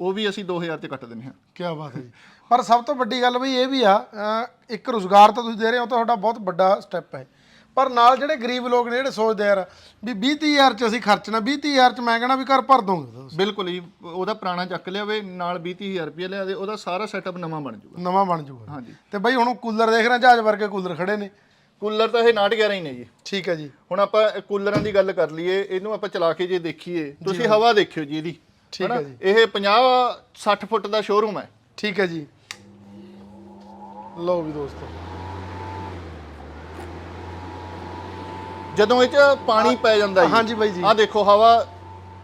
ਉਹ ਵੀ ਅਸੀਂ 2000 ਤੇ ਕੱਟ ਦਿੰਦੇ ਹਾਂ। ਕੀ ਬਾਤ ਹੈ ਜੀ। ਪਰ ਸਭ ਤੋਂ ਵੱਡੀ ਗੱਲ ਬਈ ਇਹ ਵੀ ਆ ਇੱਕ ਰੋਜ਼ਗਾਰ ਤਾਂ ਤੁਸੀਂ ਦੇ ਰਹੇ ਹੋ ਤਾਂ ਤੁਹਾਡਾ ਬਹੁਤ ਵੱਡਾ ਸਟੈਪ ਹੈ। ਪਰ ਨਾਲ ਜਿਹੜੇ ਗਰੀਬ ਲੋਕ ਨੇ ਜਿਹੜੇ ਸੋਚਦੇ ਯਾਰ ਵੀ 20 30000 ਚ ਅਸੀਂ ਖਰਚਣਾ 20 30000 ਚ ਮੈਂ ਕਹਿੰਦਾ ਵੀ ਘਰ ਭਰ ਦੋਗੇ ਬਿਲਕੁਲ ਜੀ ਉਹਦਾ ਪੁਰਾਣਾ ਚੱਕ ਲਿਆਵੇ ਨਾਲ 20000 ਰੁਪਏ ਲਿਆ ਦੇ ਉਹਦਾ ਸਾਰਾ ਸੈਟਅਪ ਨਵਾਂ ਬਣ ਜਾਊਗਾ ਨਵਾਂ ਬਣ ਜਾਊਗਾ ਹਾਂਜੀ। ਤੇ ਬਈ ਹੁਣ ਕੂਲਰ ਦੇਖ ਰਹੇ ਜਹਾਜ਼ ਵਰਗੇ ਕੂਲਰ ਖੜੇ ਨੇ। ਕੂਲਰ ਤਾਂ ਇਹ 911 ਹੀ ਨੇ ਜੀ। ਠੀਕ ਹੈ ਜੀ। ਹੁਣ ਆਪਾਂ ਕੂਲਰਾਂ ਦੀ ਗੱਲ ਕਰ ਲਈਏ ਇਹਨੂੰ ਆਪਾਂ ਚਲਾ ਕੇ ਜੇ ਦੇਖੀਏ ਤੁਸੀਂ ਹਵਾ ਦੇਖਿਓ ਜੀ ਇਹਦੀ। ਠੀਕ ਹੈ ਜੀ। ਇਹ 50 60 ਫੁੱਟ ਦਾ ਸ਼ੋਰੂਮ ਹੈ। ਠੀਕ ਹੈ ਜੀ। ਲਓ ਵੀ ਦੋਸਤੋ। ਜਦੋਂ ਇਹ ਚ ਪਾਣੀ ਪੈ ਜਾਂਦਾ ਜੀ। ਹਾਂਜੀ ਬਾਈ ਜੀ। ਆਹ ਦੇਖੋ ਹਵਾ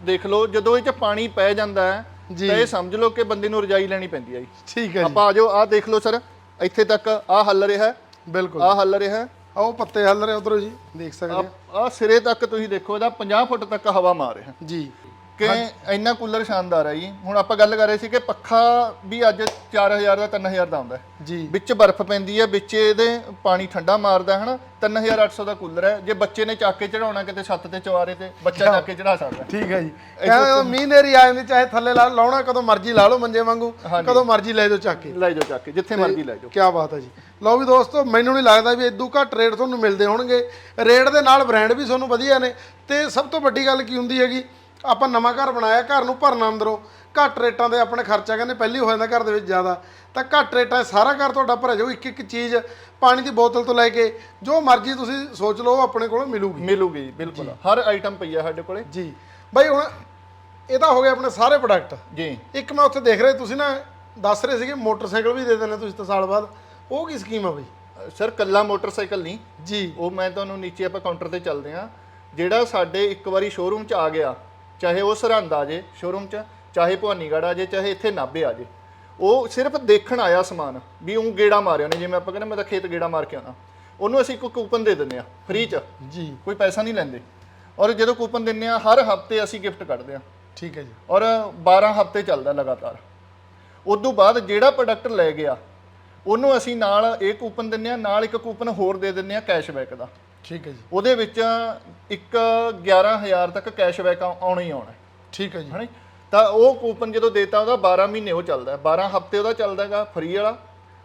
ਦੇਖ ਲਓ ਜਦੋਂ ਇਹ ਚ ਪਾਣੀ ਪੈ ਜਾਂਦਾ ਹੈ ਜੀ। ਤਾਂ ਇਹ ਸਮਝ ਲਓ ਕਿ ਬੰਦੇ ਨੂੰ ਰਜਾਈ ਲੈਣੀ ਪੈਂਦੀ ਹੈ ਜੀ। ਠੀਕ ਹੈ ਜੀ। ਆਪਾਂ ਆਜੋ ਆਹ ਦੇਖ ਲਓ ਸਰ ਇੱਥੇ ਤੱਕ ਆਹ ਹੱਲ ਰਿਹਾ ਹੈ। ਬਿਲਕੁਲ। ਆਹ ਹੱਲ ਰਿਹਾ ਹੈ। ਆਹ ਉਹ ਪੱਤੇ ਹੱਲ ਰਹੇ ਉਧਰੋਂ ਜੀ ਦੇਖ ਸਕਦੇ ਆ ਆਹ ਸਿਰੇ ਤੱਕ ਤੁਸੀਂ ਦੇਖੋ ਇਹਦਾ 50 ਫੁੱਟ ਤੱਕ ਹਵਾ ਮਾਰ ਰਿਹਾ ਜੀ। ਕਿ ਇੰਨਾ ਕੂਲਰ ਸ਼ਾਨਦਾਰ ਹੈ ਜੀ। ਹੁਣ ਆਪਾਂ ਗੱਲ ਕਰ ਰਹੇ ਸੀ ਕਿ ਪੱਖਾ ਵੀ ਅੱਜ 4000 ਦਾ 3000 ਦਾ ਆਉਂਦਾ ਜੀ। ਵਿੱਚ ਬਰਫ਼ ਪੈਂਦੀ ਹੈ ਵਿੱਚ ਇਹਦੇ ਪਾਣੀ ਠੰਡਾ ਮਾਰਦਾ ਹੈ ਹਨਾ? 3800 ਦਾ ਕੂਲਰ ਹੈ। ਜੇ ਬੱਚੇ ਨੇ ਚੱਕ ਕੇ ਚੜਾਉਣਾ ਕਿਤੇ ਛੱਤ ਤੇ ਚਵਾਰੇ ਤੇ ਬੱਚਾ ਚੱਕ ਕੇ ਚੜਾ ਸਕਦਾ। ਠੀਕ ਹੈ ਜੀ। ਕਹਿੰਦਾ ਮੀਂਹ ਨੇਰੀ ਆ ਜਾਂਦੀ ਚਾਹੇ ਥੱਲੇ ਲਾ ਲਾਉਣਾ ਕਦੋਂ ਮਰਜ਼ੀ ਲਾ ਲਓ ਮੰਜੇ ਵਾਂਗੂ ਕਦੋਂ ਮਰਜ਼ੀ ਲੈ ਜਾਓ ਚੱਕ ਕੇ। ਲੈ ਜਾਓ ਚੱਕ ਕੇ ਜਿੱਥੇ ਮਰਜ਼ੀ ਲੈ ਜਾਓ। ਕੀ ਬਾਤ ਹੈ ਜੀ। ਲਓ ਵੀ ਦੋਸਤੋ ਮੈਨੂੰ ਨਹੀਂ ਲੱਗਦਾ ਵੀ ਇਦੋਂ ਘੱਟ ਰੇਟ ਤੁਹਾਨੂੰ ਮਿਲਦੇ ਹੋਣਗੇ। ਰੇਟ ਦੇ ਨਾਲ ਬ੍ਰਾਂਡ ਵੀ ਤੁਹਾਨੂੰ ਵਧੀਆ ਨੇ। ਤੇ ਸਭ ਤੋਂ ਵੱਡੀ ਗੱਲ ਕੀ ਹੁੰਦੀ ਹੈਗੀ? ਆਪਾਂ ਨਵਾਂ ਘਰ ਬਣਾਇਆ ਘਰ ਨੂੰ ਭਰਨਾ ਅੰਦਰੋਂ। ਘੱਟ ਰੇਟਾਂ ਦੇ ਆਪਣੇ ਖਰਚਾ ਕਹਿੰਦੇ ਪਹਿਲੀ ਹੋ ਜਾਂਦਾ ਘਰ ਦੇ ਵਿੱਚ ਜ਼ਿਆਦਾ। ਤਾਂ ਘੱਟ ਰੇਟਾਂ ਸਾਰਾ ਘਰ ਤੁਹਾਡਾ ਭਰਿਆ ਜਾਊ ਇੱਕ ਇੱਕ ਚੀਜ਼ ਪਾਣੀ ਦੀ ਬੋਤਲ ਤੋਂ ਲੈ ਕੇ ਜੋ ਮਰਜ਼ੀ ਤੁਸੀਂ ਸੋਚ ਲਓ ਆਪਣੇ ਕੋਲੋਂ ਮਿਲੂਗੀ। ਮਿਲੂਗੀ ਬਿਲਕੁਲ। ਹਰ ਆਈਟਮ ਪਈ ਆ ਸਾਡੇ ਕੋਲੇ। ਜੀ। ਬਾਈ ਹੁਣ ਇਹਦਾ ਹੋ ਗਿਆ ਆਪਣੇ ਸਾਰੇ ਪ੍ਰੋਡਕਟ ਜੀ। ਇੱਕ ਮੈਂ ਉੱਥੇ ਦੇਖ ਰਿਹਾ ਤੁਸੀਂ ਨਾ ਦੱਸ ਰਹੇ ਸੀਗੇ ਮੋਟਰਸਾਈਕਲ ਵੀ ਦੇ ਦਿੰਦੇ ਤੁਸੀਂ ਤਾਂ ਸਾਲ ਬਾਅਦ। ਉਹ ਕੀ ਸਕੀਮ ਆ ਬਈ? ਸਰ ਕੱਲਾ ਮੋਟਰਸਾਈਕਲ ਨਹੀਂ। ਜੀ। ਉਹ ਮੈਂ ਤੁਹਾਨੂੰ ਨੀਚੇ ਆਪਾਂ ਕਾਊਂਟਰ ਤੇ ਚੱਲਦੇ ਆ ਜਿਹੜਾ ਸਾਡੇ ਇੱਕ ਵਾਰੀ ਸ਼ੋਰੂਮ 'ਚ ਆ ਗਿਆ ਚਾਹੇ ਉਹ ਸਰਹੰਦ ਆ ਜੇ ਸ਼ੋਰੂਮ 'ਚ ਚਾਹੇ ਭਵਾਨੀਗੜ੍ਹ ਆ ਜੇ ਚਾਹੇ ਇੱਥੇ ਨਾਭੇ ਆ ਜੇ। ਉਹ ਸਿਰਫ ਦੇਖਣ ਆਇਆ ਸਮਾਨ ਵੀ ਉਹ ਗੇੜਾ ਮਾਰਿਆ ਨੇ ਜਿਵੇਂ ਆਪਾਂ ਕਹਿੰਦੇ ਮੈਂ ਤਾਂ ਖੇਤ ਗੇੜਾ ਮਾਰ ਕੇ ਆਉਣਾ। ਉਹਨੂੰ ਅਸੀਂ ਕੋਈ ਕੂਪਨ ਦੇ ਦਿੰਦੇ ਆ ਫ੍ਰੀ 'ਚ। ਜੀ। ਕੋਈ ਪੈਸਾ ਨਹੀਂ ਲੈਂਦੇ। ਔਰ ਜਦੋਂ ਕੂਪਨ ਦਿੰਦੇ ਆ ਹਰ ਹਫ਼ਤੇ ਅਸੀਂ ਗਿਫਟ ਕੱਢਦੇ ਆ ਠੀਕ ਹੈ ਜੀ। ਔਰ 12 ਹਫ਼ਤੇ ਚੱਲਦਾ ਲਗਾਤਾਰ। ਉਦੋਂ ਬਾਅਦ ਜਿਹੜਾ ਪ੍ਰੋਡਕਟ ਲੈ ਗਿਆ ਉਹਨੂੰ ਅਸੀਂ ਨਾਲ ਇਹ ਕੂਪਨ ਦਿੰਦੇ ਆ ਨਾਲ ਇੱਕ ਕੂਪਨ ਹੋਰ ਦੇ ਦਿੰਦੇ ਆ ਕੈਸ਼ਬੈਕ ਦਾ। ਠੀਕ ਹੈ ਜੀ। ਉਹਦੇ ਵਿੱਚ ਇੱਕ 11000 ਤੱਕ ਕੈਸ਼ਬੈਕ ਆਉਣਾ ਹੀ ਆਉਣਾ। ਹੈ ਠੀਕ ਹੈ ਜੀ। ਜੀ? ਤਾਂ ਉਹ ਕੂਪਨ ਜਦੋਂ ਦੇਤਾ ਉਹਦਾ 12 ਮਹੀਨੇ ਉਹ ਚੱਲਦਾ ਹੈ। 12 ਹਫ਼ਤੇ ਉਹਦਾ ਚੱਲਦਾ ਹੈਗਾ ਫ੍ਰੀ ਵਾਲਾ।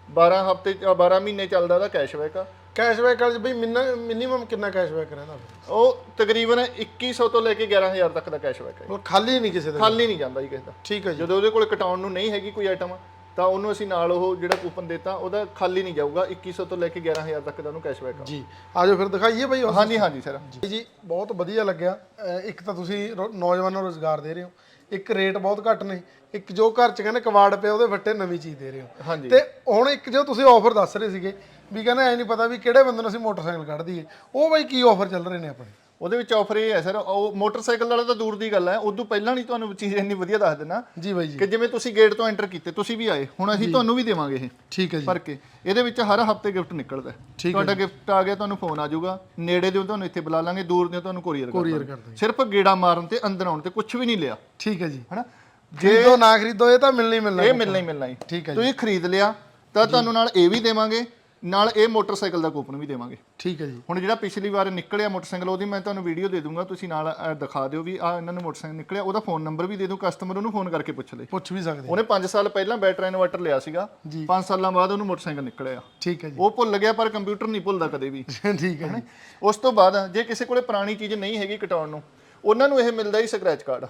12 ਹਫ਼ਤੇ 12 ਮਹੀਨੇ ਚੱਲਦਾ ਉਹਦਾ ਕੈਸ਼ਬੈਕ ਕੈਸ਼ਬੈਕ ਵਾਲੇ ਬਈ ਮਿਨੀਮਮ ਕਿੰਨਾ ਕੈਸ਼ਬੈਕ ਰਹਿੰਦਾ ਉਹ ਤਕਰੀਬਨ 2100 ਤੋਂ ਲੈ ਕੇ 11000 ਤੱਕ ਦਾ ਕੈਸ਼ਬੈਕ ਹੈ ਉਹ ਖਾਲੀ ਨਹੀਂ ਕਿਸੇ ਦਾ ਖਾਲੀ ਨਹੀਂ ਜਾਂਦਾ ਜੀ ਕਿਸੇ ਦਾ। ਠੀਕ ਹੈ ਜੀ। ਜਦੋਂ ਉਹਦੇ ਕੋਲ ਕਟਾਉਣ ਨੂੰ ਨਹੀਂ ਹੈਗੀ ਕੋਈ ਆਈਟਮ ਤਾਂ ਉਹਨੂੰ ਅਸੀਂ ਨਾਲ ਉਹ ਜਿਹੜਾ ਕੂਪਨ ਦਿੱਤਾ ਉਹਦਾ ਖਾਲੀ ਨਹੀਂ ਜਾਊਗਾ 2100 ਤੋਂ ਲੈ ਕੇ 11000 ਤੱਕ ਦਾ ਉਹਨੂੰ ਕੈਸ਼ਬੈਕ ਆ। ਜੀ ਆਜੋ ਫਿਰ ਦਿਖਾਈਏ ਬਈ ਹਾਂਜੀ ਹਾਂਜੀ ਸਰ ਜੀ ਜੀ ਬਹੁਤ ਵਧੀਆ ਲੱਗਿਆ। ਇੱਕ ਤਾਂ ਤੁਸੀਂ ਰੋ- ਨੌਜਵਾਨਾਂ ਨੂੰ ਰੋਜ਼ਗਾਰ ਦੇ ਰਹੇ ਹੋ। ਇੱਕ ਰੇਟ ਬਹੁਤ ਘੱਟ ਨੇ। ਇੱਕ ਜੋ ਘਰ ਚ ਕਹਿੰਦੇ ਕਵਾੜ ਪਿਆ ਉਹਦੇ ਵੱਟੇ ਨਵੀਂ ਚੀਜ਼ ਦੇ ਰਹੇ ਹੋ। ਹਾਂਜੀ। ਤੇ ਹੁਣ ਇੱਕ ਜੋ ਤੁਸੀਂ ਆਫਰ ਦੱਸ ਰਹੇ ਸੀਗੇ ਵੀ ਕਹਿੰਦੇ ਐ ਨਹੀਂ ਪਤਾ ਵੀ ਕਿਹੜੇ ਬੰਦੇ ਨੂੰ ਅਸੀਂ ਮੋਟਰਸਾਈਕਲ ਕੱਢ ਦਈਏ। ਉਹ ਬਈ ਕੀ ਆਫਰ ਚੱਲ ਰਹੇ ਨੇ ਆਪਣੇ? ਉਹਦੇ ਵਿੱਚ ਆਫਰ ਇਹ ਹੈ ਸਰ ਉਹ ਮੋਟਰਸਾਈਕਲ ਵਾਲਾ ਤਾਂ ਦੂਰ ਦੀ ਗੱਲ ਹੈ ਉਦੋਂ ਪਹਿਲਾਂ ਨਹੀਂ ਤੁਹਾਨੂੰ ਚੀਜ਼ ਇੰਨੀ ਵਧੀਆ ਦੱਸ ਦਿੰਦਾ ਜੀ ਬਾਈ ਜੀ। ਕਿ ਜਿਵੇਂ ਤੁਸੀਂ ਗੇਟ ਤੋਂ ਐਂਟਰ ਕੀਤੇ ਤੁਸੀਂ ਵੀ ਆਏ ਹੁਣ ਅਸੀਂ ਤੁਹਾਨੂੰ ਵੀ ਦੇਵਾਂਗੇ ਇਹ ਠੀਕ ਹੈ ਜੀ। ਭਰ ਕੇ। ਇਹਦੇ ਵਿੱਚ ਹਰ ਹਫ਼ਤੇ ਗਿਫਟ ਨਿਕਲਦਾ ਹੈ। ਤੁਹਾਡਾ ਗਿਫਟ ਆ ਗਿਆ ਤੁਹਾਨੂੰ ਫੋਨ ਆ ਜਾਊਗਾ ਨੇੜੇ ਦੇ ਤੁਹਾਨੂੰ ਇੱਥੇ ਬੁਲਾ ਲਾਂਗੇ ਦੂਰ ਦੇ ਤੁਹਾਨੂੰ ਕੋਰੀਅਰ ਕਰ ਕੋਰੀਅਰ ਦਾਂਗੇ। ਕਰ ਦਾਂਗੇ। ਸਿਰਫ ਗੇੜਾ ਮਾਰਨ ਤੇ ਅੰਦਰ ਆਉਣ ਤੇ ਕੁਝ ਵੀ ਨਹੀਂ ਲਿਆ। ਠੀਕ ਹੈ ਜੀ। ਹਨਾ? ਖਰੀਦੋ ਨਾ ਖਰੀਦੋ ਇਹ ਤਾਂ ਮਿਲਣਾ ਹੀ ਮਿਲਣਾ ਇਹ ਮਿਲਣਾ ਹੀ ਮਿਲਣਾ ਹੀ। ਠੀਕ ਹੈ ਜੀ। ਤੁਸੀਂ ਖਰੀਦ ਲਿਆ ਤਾਂ ਤੁਹਾਨੂੰ ਨਾਲ ਇਹ ਵੀ ਦੇਵਾਂਗੇ ਨਾਲ ਇਹ ਮੋਟਰਸਾਈਕਲ ਦਾ ਕੂਪਨ ਵੀ ਦੇਵਾਂਗੇ। ਠੀਕ ਹੈ ਜੀ। ਹੁਣ ਜਿਹੜਾ ਪਿਛਲੀ ਵਾਰ ਨਿਕਲਿਆ ਮੋਟਰਸਾਈਕਲ ਉਹਦੀ ਮੈਂ ਤੁਹਾਨੂੰ ਵੀਡੀਓ ਦੇ ਦੂੰਗਾ ਤੁਸੀਂ ਨਾਲ ਅਹ, ਦਿਖਾ ਦਿਓ ਵੀ ਆ ਇਹਨਾਂ ਨੂੰ ਮੋਟਰਸਾਈਕਲ ਨਿਕਲਿਆ ਉਹਦਾ ਫੋਨ ਨੰਬਰ ਵੀ ਦੇ ਦੂੰ ਕਸਟਮਰ ਉਹਨੂੰ ਫੋਨ ਕਰਕੇ ਪੁੱਛ ਲੇ। ਪੁੱਛ ਵੀ ਸਕਦੇ ਉਹਨੇ 5 ਸਾਲ ਪਹਿਲਾਂ ਬੈਟਰੀ ਇਨਵਰਟਰ ਲਿਆ ਸੀਗਾ ਜੀ। 5 ਸਾਲਾਂ ਬਾਅਦ ਉਹਨੂੰ ਮੋਟਰਸਾਈਕਲ ਨਿਕਲਿਆ। ਠੀਕ ਹੈ ਜੀ। ਉਹ ਭੁੱਲ ਗਿਆ ਪਰ ਕੰਪਿਊਟਰ ਨਹੀਂ ਭੁੱਲਦਾ ਕਦੇ ਵੀ। ਠੀਕ ਹੈ ਜੀ। ਉਸ ਤੋਂ ਬਾਅਦ ਜੇ ਕਿਸੇ ਕੋਲੇ ਪੁਰਾਣੀ ਚੀਜ਼ ਨਹੀਂ ਹੈਗੀ ਕਟਾਉਣ ਨੂੰ ਉਹਨਾਂ ਨੂੰ ਇਹ ਮਿਲਦਾ ਹੀ ਸਕ੍ਰੈਚ ਕਾਰਡ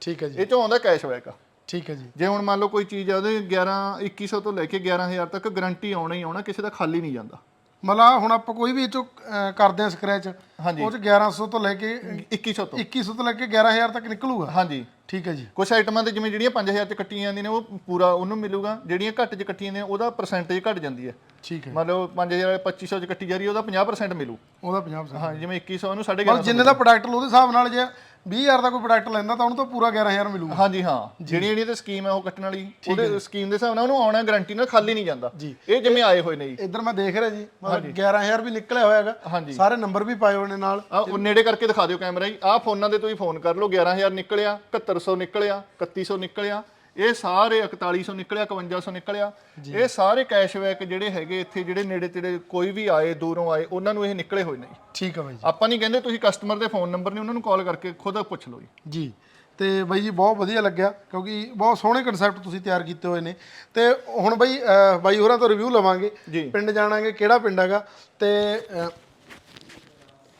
ਠੀਕ ਹੈ ਜੀ। ਇਹ ਚੋਂ ਆਉਂਦਾ ਕੈਸ਼ਬੈਕ ਠੀਕ ਹੈ ਜੀ। ਜੇ ਹੁਣ ਮੰਨ ਲਓ ਕੋਈ ਚੀਜ਼ ਆ ਉਹਦੇ 11 2100 ਤੋਂ ਲੈ ਕੇ 11000 ਤੱਕ ਗਾਰੰਟੀ ਆਉਣਾ ਹੀ ਆਉਣਾ ਕਿਸੇ ਦਾ ਖਾਲੀ ਨਹੀਂ ਜਾਂਦਾ। ਮਤਲਬ ਹੁਣ ਆਪਾਂ ਕੋਈ ਵੀ ਇਹ ਚੋਂ ਅਹ, ਕਰਦੇ ਆ ਸਕ੍ਰੈਚ ਹਾਂਜੀ। ਉਹ ਚ 1100 ਤੋਂ ਲੈ ਕੇ 2100 ਤੋਂ। 2100 ਤੋਂ ਲੈ ਕੇ 11000 ਤੱਕ ਨਿਕਲੂਗਾ। ਹਾਂਜੀ। ਠੀਕ ਹੈ ਜੀ। ਕੁਝ ਆਈਟਮਾਂ ਤੇ ਜਿਵੇਂ ਜਿਹੜੀਆਂ 5000 ਚ ਕੱਟੀਆਂ ਜਾਂਦੀਆਂ ਨੇ ਉਹ ਪੂਰਾ ਉਹਨੂੰ ਮਿਲੂਗਾ ਜਿਹੜੀਆਂ ਘੱਟ ਚ ਕੱਟੀਆਂ ਨੇ ਉਹਦਾ ਪਰਸੈਂਟੇਜ ਘਟ ਜਾਂਦੀ ਹੈ। ਠੀਕ ਹੈ। ਮੰਨ ਲਓ 5000 2500 ਚ ਕੱਟੀ ਜਾ ਰਹੀ ਹੈ ਉਹਦਾ 50% ਮਿਲੂ। ਉਹਦਾ 50% ਹਾਂ ਜਿਵੇਂ 2100 ਉਹਨੂੰ 11.5 ਮਤਲਬ ਜਿੰਨੇ ਦਾ ਪ੍ਰੋਡਕਟ ਉਹਦੇ ਹਿਸਾਬ ਨਾਲ ਜੇ 20000 ਦਾ ਕੋਈ ਪ੍ਰੋਡਕਟ ਲੈਂਦਾ ਤਾਂ ਉਹਨੂੰ ਤਾਂ ਪੂਰਾ 11000 ਮਿਲੂਗਾ। ਹਾਂਜੀ ਹਾਂ। ਜਿਹੜੀ ਜਿਹੜੀ ਤੇ ਸਕੀਮ ਹੈ ਉਹ ਕੱਟਣ ਵਾਲੀ ਉਹਦੇ ਸਕੀਮ ਦੇ ਹਿਸਾਬ ਨਾਲ ਉਹਨੂੰ ਆਉਣਾ ਗਾਰੰਟੀ ਨਾਲ ਖਾਲੀ ਨਹੀਂ ਜਾਂਦਾ। ਇਹ ਜਿਵੇਂ ਆਏ ਹੋਏ ਨੇ ਜੀ। ਇੱਧਰ ਮੈਂ ਦੇਖ ਰਿਹਾ ਜੀ ਮਤਲਬ 11000 ਵੀ ਨਿਕਲਿਆ ਹੋਇਆ ਹੈਗਾ। ਸਾਰੇ ਨੰਬਰ ਵੀ ਪਾਏ ਹੋਏ ਨੇ ਨਾਲ। ਉਹ ਨੇੜੇ ਕਰਕੇ ਦਿਖਾ ਦਿਓ ਕੈਮਰਾ ਜੀ। ਆਹ ਫੋਨਾਂ ਦੇ ਤੁਸੀਂ ਫੋਨ ਕਰ ਲਓ 11000 ਨਿਕਲਿਆ 7100 ਨਿਕਲਿਆ 3100 ਨਿਕਲਿਆ। ਇਹ ਸਾਰੇ 4100 ਨਿਕਲਿਆ 5100 ਨਿਕਲਿਆ। ਇਹ ਸਾਰੇ ਕੈਸ਼ਬੈਕ ਜਿਹੜੇ ਹੈਗੇ ਇੱਥੇ ਜਿਹੜੇ ਨੇੜੇ ਤੇੜੇ ਕੋਈ ਵੀ ਆਏ ਦੂਰੋਂ ਆਏ ਉਹਨਾਂ ਨੂੰ ਇਹ ਨਿਕਲੇ ਹੋਏ ਨੇ। ਜੀ। ਠੀਕ ਆ ਬਾਈ ਜੀ। ਆਪਾਂ ਨਹੀਂ ਕਹਿੰਦੇ ਤੁਸੀਂ ਕਸਟਮਰ ਦੇ ਫੋਨ ਨੰਬਰ ਨੇ ਉਹਨਾਂ ਨੂੰ ਕਾਲ ਕਰਕੇ ਖੁਦ ਪੁੱਛ ਲਓ ਜੀ। ਜੀ। ਤੇ ਬਾਈ ਜੀ ਬਹੁਤ ਵਧੀਆ ਲੱਗਿਆ ਕਿਉਂਕਿ ਬਹੁਤ ਸੋਹਣੇ ਕਨਸੈਪਟ ਤੁਸੀਂ ਤਿਆਰ ਕੀਤੇ ਹੋਏ ਨੇ। ਤੇ ਹੁਣ ਬਾਈ ਅਹ, ਬਾਈ ਹੋਰਾਂ ਤੋਂ ਰਿਵਿਊ ਲਵਾਂਗੇ। ਜੀ। ਪਿੰਡ ਜਾਣਾਂਗੇ ਕਿਹੜਾ ਪਿੰਡ ਹੈਗਾ। ਤੇ ਅਹ,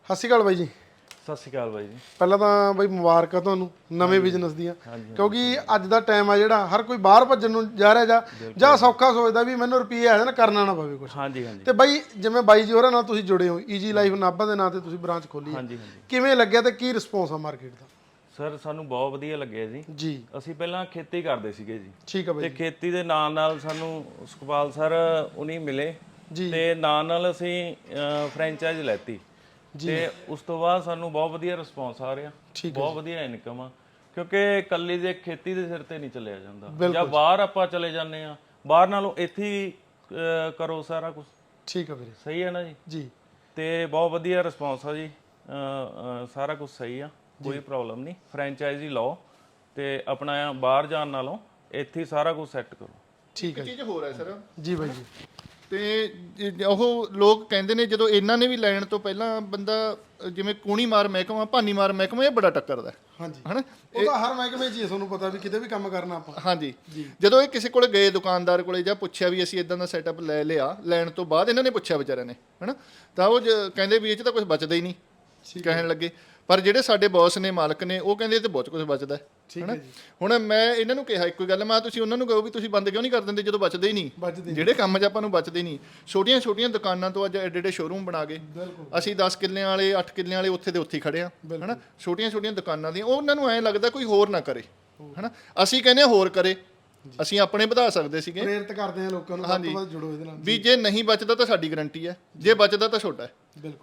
ਸਤਿ ਸ਼੍ਰੀ ਅਕਾਲ ਬਾਈ ਜੀ। ਸਤਿ ਸ਼੍ਰੀ ਅਕਾਲ ਬਾਈ ਜੀ। ਪਹਿਲਾਂ ਤਾਂ ਬਾਈ ਮੁਬਾਰਕਾਂ ਤੁਹਾਨੂੰ ਨਵੇਂ ਬਿਜ਼ਨਸ ਦੀਆਂ। ਕਿਉਂਕਿ ਅੱਜ ਦਾ ਟਾਈਮ ਆ ਜਿਹੜਾ ਹਰ ਕੋਈ ਬਾਹਰ ਭੱਜਣ ਨੂੰ ਜਾ ਰਿਹਾ ਜਾਂ ਜਾਂ ਸੌਖਾ ਸੋਚਦਾ ਵੀ ਮੈਨੂੰ ਰੁਪਈਏ ਆ ਜਾਣ ਕਰਨਾ ਨਾ ਪਵੇ ਕੁਝ ਹਾਂਜੀ ਹਾਂਜੀ। ਤੇ ਬਾਈ ਜਿਵੇਂ ਬਾਈ ਜੀ ਹੋਰਾਂ ਨਾਲ ਤੁਸੀਂ ਜੁੜੇ ਹੋ ਈਜੀ ਲਾਈਫ ਨਾਭਾ ਦੇ ਨਾਂ ਤੇ ਤੁਸੀਂ ਬ੍ਰਾਂਚ ਖੋਲੀ ਹਾਂਜੀ ਕਿਵੇਂ ਲੱਗਿਆ ਤੇ ਕੀ ਰਿਸਪੌਂਸ ਆ ਮਾਰਕੀਟ ਦਾ? ਸਰ ਸਾਨੂੰ ਬਹੁਤ ਵਧੀਆ ਲੱਗਿਆ ਜੀ। ਜੀ। ਅਸੀਂ ਪਹਿਲਾਂ ਖੇਤੀ ਕਰਦੇ ਸੀਗੇ ਜੀ। ਠੀਕ ਆ ਬਾਈ ਤੇ ਖੇਤੀ ਦੇ ਨਾਲ ਨਾਲ ਸਾਨੂੰ ਸੁਖਪਾਲ ਸਰ ਉਨੀ ਮਿਲੇ। ਜੀ। ਤੇ ਨਾਲ ਨਾਲ ਅਸੀਂ ਫਰੈਂਚਾਈਜ਼ ਲੈਤੀ। ਤੇ ਉਸ ਤੋਂ ਬਾਅਦ ਸਾਨੂੰ ਬਹੁਤ ਵਧੀਆ ਰਿਸਪੌਂਸ ਆ ਰਿਹਾ। ਬਹੁਤ ਵਧੀਆ ਇਨਕਮ ਆ। ਕਿਉਂਕਿ ਕੱਲੀ ਦੇ ਖੇਤੀ ਦੇ ਸਿਰ ਤੇ ਨਹੀਂ ਚੱਲਿਆ ਜਾਂਦਾ। ਜਾਂ ਬਾਹਰ ਆਪਾਂ ਚਲੇ ਜਾਂਦੇ ਆ ਬਾਹਰ ਨਾਲੋਂ ਇੱਥੇ ਹੀ ਕਰੋ ਸਾਰਾ ਕੁਝ ਠੀਕ ਆ ਵੀਰੇ। ਸਹੀ ਹੈ ਨਾ ਜੀ? ਜੀ। ਤੇ ਬਹੁਤ ਵਧੀਆ ਰਿਸਪੌਂਸ ਆ ਜੀ। ਸਾਰਾ ਕੁਝ ਸਹੀ ਆ ਕੋਈ ਪ੍ਰੋਬਲਮ ਨਹੀਂ। ਫਰੈਂਚਾਈਜ਼ੀ ਲਓ ਤੇ ਆਪਣਾ ਬਾਹਰ ਜਾਣ ਨਾਲੋਂ ਇੱਥੇ ਹੀ ਸਾਰਾ ਕੁਝ ਸੈੱਟ ਕਰੋ। ਠੀਕ ਹੈ ਚੀਜ਼ ਹੋਰ ਹੈ ਸਰ। ਜੀ ਬਾਈ ਜੀ। ਤੇ ਜ- ਉਹ ਲੋਕ ਕਹਿੰਦੇ ਨੇ ਜਦੋਂ ਇਹਨਾਂ ਨੇ ਵੀ ਲੈਣ ਤੋਂ ਪਹਿਲਾਂ ਬੰਦਾ ਅ, ਜਿਵੇਂ ਕੂਣੀ ਮਾਰ ਮਹਿਕਮਾ ਭਾਨੀ ਮਾਰ ਮਹਿਕਮਾ ਇਹ ਬੜਾ ਟੱਕਰਦਾ ਹੈ। ਹਾਂਜੀ। ਹਨਾ? ਉਹ ਤਾਂ ਹਰ ਮਹਿਕਮੇ 'ਚ ਹੀ ਹੈ, ਤੁਹਾਨੂੰ ਪਤਾ ਵੀ ਕਿਤੇ ਵੀ ਕੰਮ ਕਰਨਾ ਆਪਾਂ। ਹਾਂਜੀ। ਜਦੋਂ ਇਹ ਕਿਸੇ ਕੋਲੇ ਗਏ ਦੁਕਾਨਦਾਰ ਕੋਲੇ ਜਾਂ ਪੁੱਛਿਆ ਵੀ ਅਸੀਂ ਇਦਾਂ ਦਾ ਸੈਟਅਪ ਲੈ ਲਿਆ ਲੈਣ ਤੋਂ ਬਾਅਦ ਇਹਨਾਂ ਨੇ ਪੁੱਛਿਆ ਵਿਚਾਰਿਆਂ ਨੇ ਹਨਾ? ਤਾਂ ਉਹ ਜ- ਕਹਿੰਦੇ ਵੀ ਇਹ ਚ ਤਾਂ ਕੁਝ ਬਚਦਾ ਹੀ ਨਹੀਂ ਕਹਿਣ ਲੱਗੇ। ਪਰ ਜਿਹੜੇ ਸਾਡੇ ਬੌਸ ਨੇ ਮਾਲਕ ਨੇ ਉਹ ਕਹਿੰਦੇ ਇਹ ਤੇ ਬਹੁਤ ਕੁਝ ਬਚਦਾ ਹੈ। ਹਨਾ? ਹੁਣ ਮੈਂ ਇਹਨਾਂ ਨੂੰ ਕਿਹਾ ਇੱਕੋ ਹੀ ਗੱਲ ਮੈਂ ਤੁਸੀਂ ਉਹਨਾਂ ਨੂੰ ਕਹੋ ਵੀ ਤੁਸੀਂ ਬੰਦ ਕਿਉਂ ਨਹੀਂ ਕਰ ਦਿੰਦੇ ਜਦੋਂ ਬਚਦੇ ਹੀ ਨਹੀਂ? ਬਚਦੇ ਜਿਹੜੇ ਕੰਮ 'ਚ ਆਪਾਂ ਨੂੰ ਬਚਦੇ ਨਹੀਂ। ਛੋਟੀਆਂ ਛੋਟੀਆਂ ਦੁਕਾਨਾਂ ਤੋਂ ਅੱਜ ਐਡੇ ਐਡੇ ਸ਼ੋਰੂਮ ਬਣਾ ਗਏ। ਅਸੀਂ 10 ਕਿੱਲਿਆਂ ਵਾਲੇ 8 ਕਿੱਲਿਆਂ ਵਾਲੇ ਉੱਥੇ ਦੇ ਉੱਥੇ ਹੀ ਖੜੇ ਆ ਹਨਾ? ਛੋਟੀਆਂ ਛੋਟੀਆਂ ਦੁਕਾਨਾਂ ਦੀਆਂ ਉਹਨਾਂ ਨੂੰ ਐਂ ਲੱਗਦਾ ਕੋਈ ਹੋਰ ਨਾ ਕਰੇ ਹਨਾ? ਅਸੀਂ ਕਹਿੰਦੇ ਹਾਂ ਹੋਰ ਕਰੇ। ਅਸੀਂ ਆਪਣੇ ਵਧਾ ਸਕਦੇ ਸੀਗੇ। ਪ੍ਰੇਰਿਤ ਕਰਦੇ ਆ ਲੋਕਾਂ ਨੂੰ ਵੱਧ ਤੋਂ ਵੱਧ ਜੁੜੋ ਇਹਦੇ ਨਾਲ। ਵੀ ਜੇ ਨਹੀਂ ਬਚਦਾ ਤਾਂ ਸਾਡੀ ਗਾਰੰਟੀ ਹੈ। ਜੇ। ਬਚਦਾ ਤਾਂ ਛੋਟਾ ਹੈ।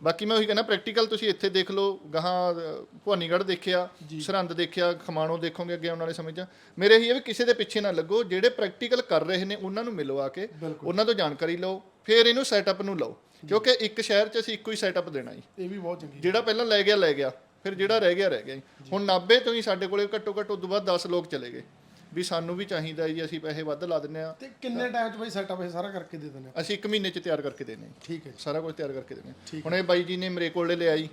ਬਾਕੀ ਮੈਂ ਉਹੀ ਕਹਿੰਦਾ ਪ੍ਰੈਕਟੀਕਲ ਤੁਸੀਂ ਇੱਥੇ ਦੇਖ ਲਓ ਗਾਹਾਂ ਭਵਾਨੀਗੜ੍ਹ ਦੇਖਿਆ ਸਰਹੰਦ ਦੇਖਿਆ ਖਮਾਣੋ ਦੇਖੋਗੇ ਅੱਗੇ ਆਉਣ ਵਾਲੇ ਸਮੇਂ 'ਚ। ਮੇਰੇ ਇਹੀ ਹੈ ਵੀ ਕਿਸੇ ਦੇ ਪਿੱਛੇ ਨਾ ਲੱਗੋ ਜਿਹੜੇ ਪ੍ਰੈਕਟੀਕਲ ਕਰ ਰਹੇ ਨੇ ਉਹਨਾਂ ਨੂੰ ਮਿਲੋ ਆ ਕੇ ਉਹਨਾਂ ਤੋਂ ਜਾਣਕਾਰੀ ਲਓ ਫਿਰ ਇਹਨੂੰ ਸੈਟਅਪ ਨੂੰ ਲਓ। ਕਿਉਂਕਿ ਇੱਕ ਸ਼ਹਿਰ 'ਚ ਅਸੀਂ ਇੱਕੋ ਹੀ ਸੈਟਅਪ ਦੇਣਾ ਜੀ। ਇਹ ਵੀ ਬਹੁਤ ਚੰਗੀ ਜਿਹੜਾ ਪਹਿਲਾਂ ਲੈ ਗਿਆ ਲੈ ਗਿਆ ਫਿਰ ਜਿਹੜਾ ਰਹਿ ਗਿਆ ਰਹਿ ਗਿਆ। ਹੁਣ 90 ਤੋਂ ਹੀ ਸਾਡੇ ਕੋਲੇ ਘੱਟੋ ਘੱਟ ਉਦੋਂ ਬਾਅਦ 10 ਲੋਕ ਚਲੇ ਗਏ। ਵੀ ਸਾਨੂੰ ਵੀ ਚਾਹੀਦਾ ਜੀ ਅਸੀਂ ਪੈਸੇ ਵੱਧ ਲਾ ਦਿੰਨੇ ਆ ਤੇ ਕਿੰਨੇ ਟਾਈਮ 'ਚ ਬਾਈ ਸੈਟਅਪ ਇਹ ਸਾਰਾ ਕਰਕੇ ਦੇ ਦਿੰਦੇ ਆ ਅਸੀਂ ਇੱਕ ਮਹੀਨੇ 'ਚ ਤਿਆਰ ਕਰਕੇ ਦੇਣੇ। ਠੀਕ ਹੈ ਸਾਰਾ ਕੁਝ ਤਿਆਰ ਕਰਕੇ ਦੇਣੇ ਹੁਣ ਇਹ ਬਾਈ ਜੀ ਨੇ ਮਰੇ ਕੋਲੇ ਲਿਆ ਜੀ।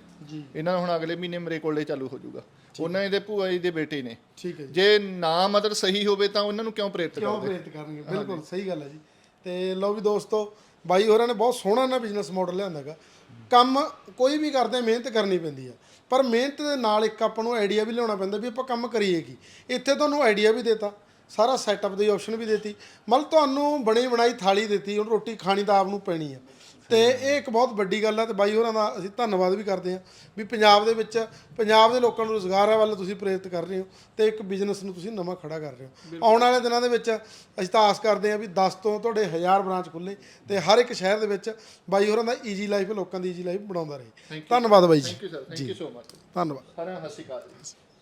ਇਹਨਾਂ ਹੁਣ ਅਗਲੇ ਮਹੀਨੇ ਮਰੇ ਕੋਲੇ ਚਾਲੂ ਹੋ ਜਾਊਗਾ। ਉਹਨਾਂ ਦੇ ਭੂਆ ਜੀ ਦੇ ਬੇਟੇ ਨੇ। ਠੀਕ ਹੈ ਜੀ। ਨਾ ਮਤਲਬ ਸਹੀ ਹੋਵੇ ਤਾਂ ਉਹਨਾਂ ਨੂੰ ਕਿਉਂ ਪ੍ਰੇਰਿਤ ਕਿਉਂ ਕਰਦੇ? ਪ੍ਰੇਰਿਤ ਕਰਨਗੇ? ਬਿਲਕੁਲ ਸਹੀ ਗੱਲ ਹੈ ਜੀ। ਤੇ ਲਓ ਵੀ ਦੋਸਤੋ ਬਾਈ ਹੋਰਾਂ ਨੇ ਬਹੁਤ ਸੋਹਣਾ ਨਾ ਬਿਜ਼ਨਸ ਮਾਡਲ ਲਿਆਂਦਾਗਾ ਕੰਮ ਕੋਈ ਵੀ ਕਰਦੇ ਮਿਹਨਤ ਕਰਨੀ ਪੈਂਦੀ ਆ ਪਰ ਮਿਹਨਤ ਦੇ ਨਾਲ ਇੱਕ ਆਪਾਂ ਨੂੰ ਆਈਡੀਆ ਵੀ ਲਿਆਉਣਾ ਪੈਂਦਾ ਵੀ ਆਪਾਂ ਕੰਮ ਕਰੀਏ ਕੀ। ਇੱਥੇ ਤੁਹਾਨੂੰ ਆਈਡੀਆ ਵੀ ਦੇਤਾ, ਸਾਰਾ ਸੈਟਅਪ ਦੀ ਆਪਸ਼ਨ ਵੀ ਦੇਤੀ। ਮਤਲਬ ਤੁਹਾਨੂੰ ਬਣੀ ਬਣਾਈ ਥਾਲੀ ਦਿੱਤੀ, ਹੁਣ ਰੋਟੀ ਖਾਣੀ ਤਾਂ ਆਪ ਨੂੰ ਪੈਣੀ ਆ। ਤੇ ਇਹ ਇੱਕ ਬਹੁਤ ਵੱਡੀ ਗੱਲ ਹੈ ਤੇ ਬਾਈ ਹੋਰਾਂ ਦਾ ਅਸੀਂ ਧੰਨਵਾਦ ਵੀ ਕਰਦੇ ਹਾਂ ਵੀ ਪੰਜਾਬ ਦੇ ਵਿੱਚ ਪੰਜਾਬ ਦੇ ਲੋਕਾਂ ਨੂੰ ਰੋਜ਼ਗਾਰ ਵੱਲ ਤੁਸੀਂ ਪ੍ਰੇਰਿਤ ਕਰ ਰਹੇ ਹੋ ਤੇ ਇੱਕ ਬਿਜ਼ਨਸ ਨੂੰ ਤੁਸੀਂ ਨਵਾਂ ਖੜਾ ਕਰ ਰਹੇ ਹੋ। ਆਉਣ ਵਾਲੇ ਦਿਨਾਂ ਦੇ ਵਿੱਚ ਅਸੀਂ ਤਾਂ ਆਸ ਕਰਦੇ ਹਾਂ ਵੀ 10 ਤੋਂ ਤੁਹਾਡੇ ਹਜ਼ਾਰ ਬ੍ਰਾਂਚ ਖੁੱਲੇ ਤੇ ਹਰ ਇੱਕ ਸ਼ਹਿਰ ਦੇ ਵਿੱਚ ਬਾਈ ਹੋਰਾਂ ਦਾ ਈਜੀ ਲਾਈਫ ਲੋਕਾਂ ਦੀ ਈਜੀ ਲਾਈਫ ਬਣਾਉਂਦਾ ਰਹੇ। ਧੰਨਵਾਦ ਬਾਈ ਜੀ। Thank you sir thank you so much ਧੰਨਵਾਦ। ਸਾਰਿਆਂ ਨੂੰ ਸਤਿ ਸ਼੍ਰੀ ਅਕਾਲ। ਜੀ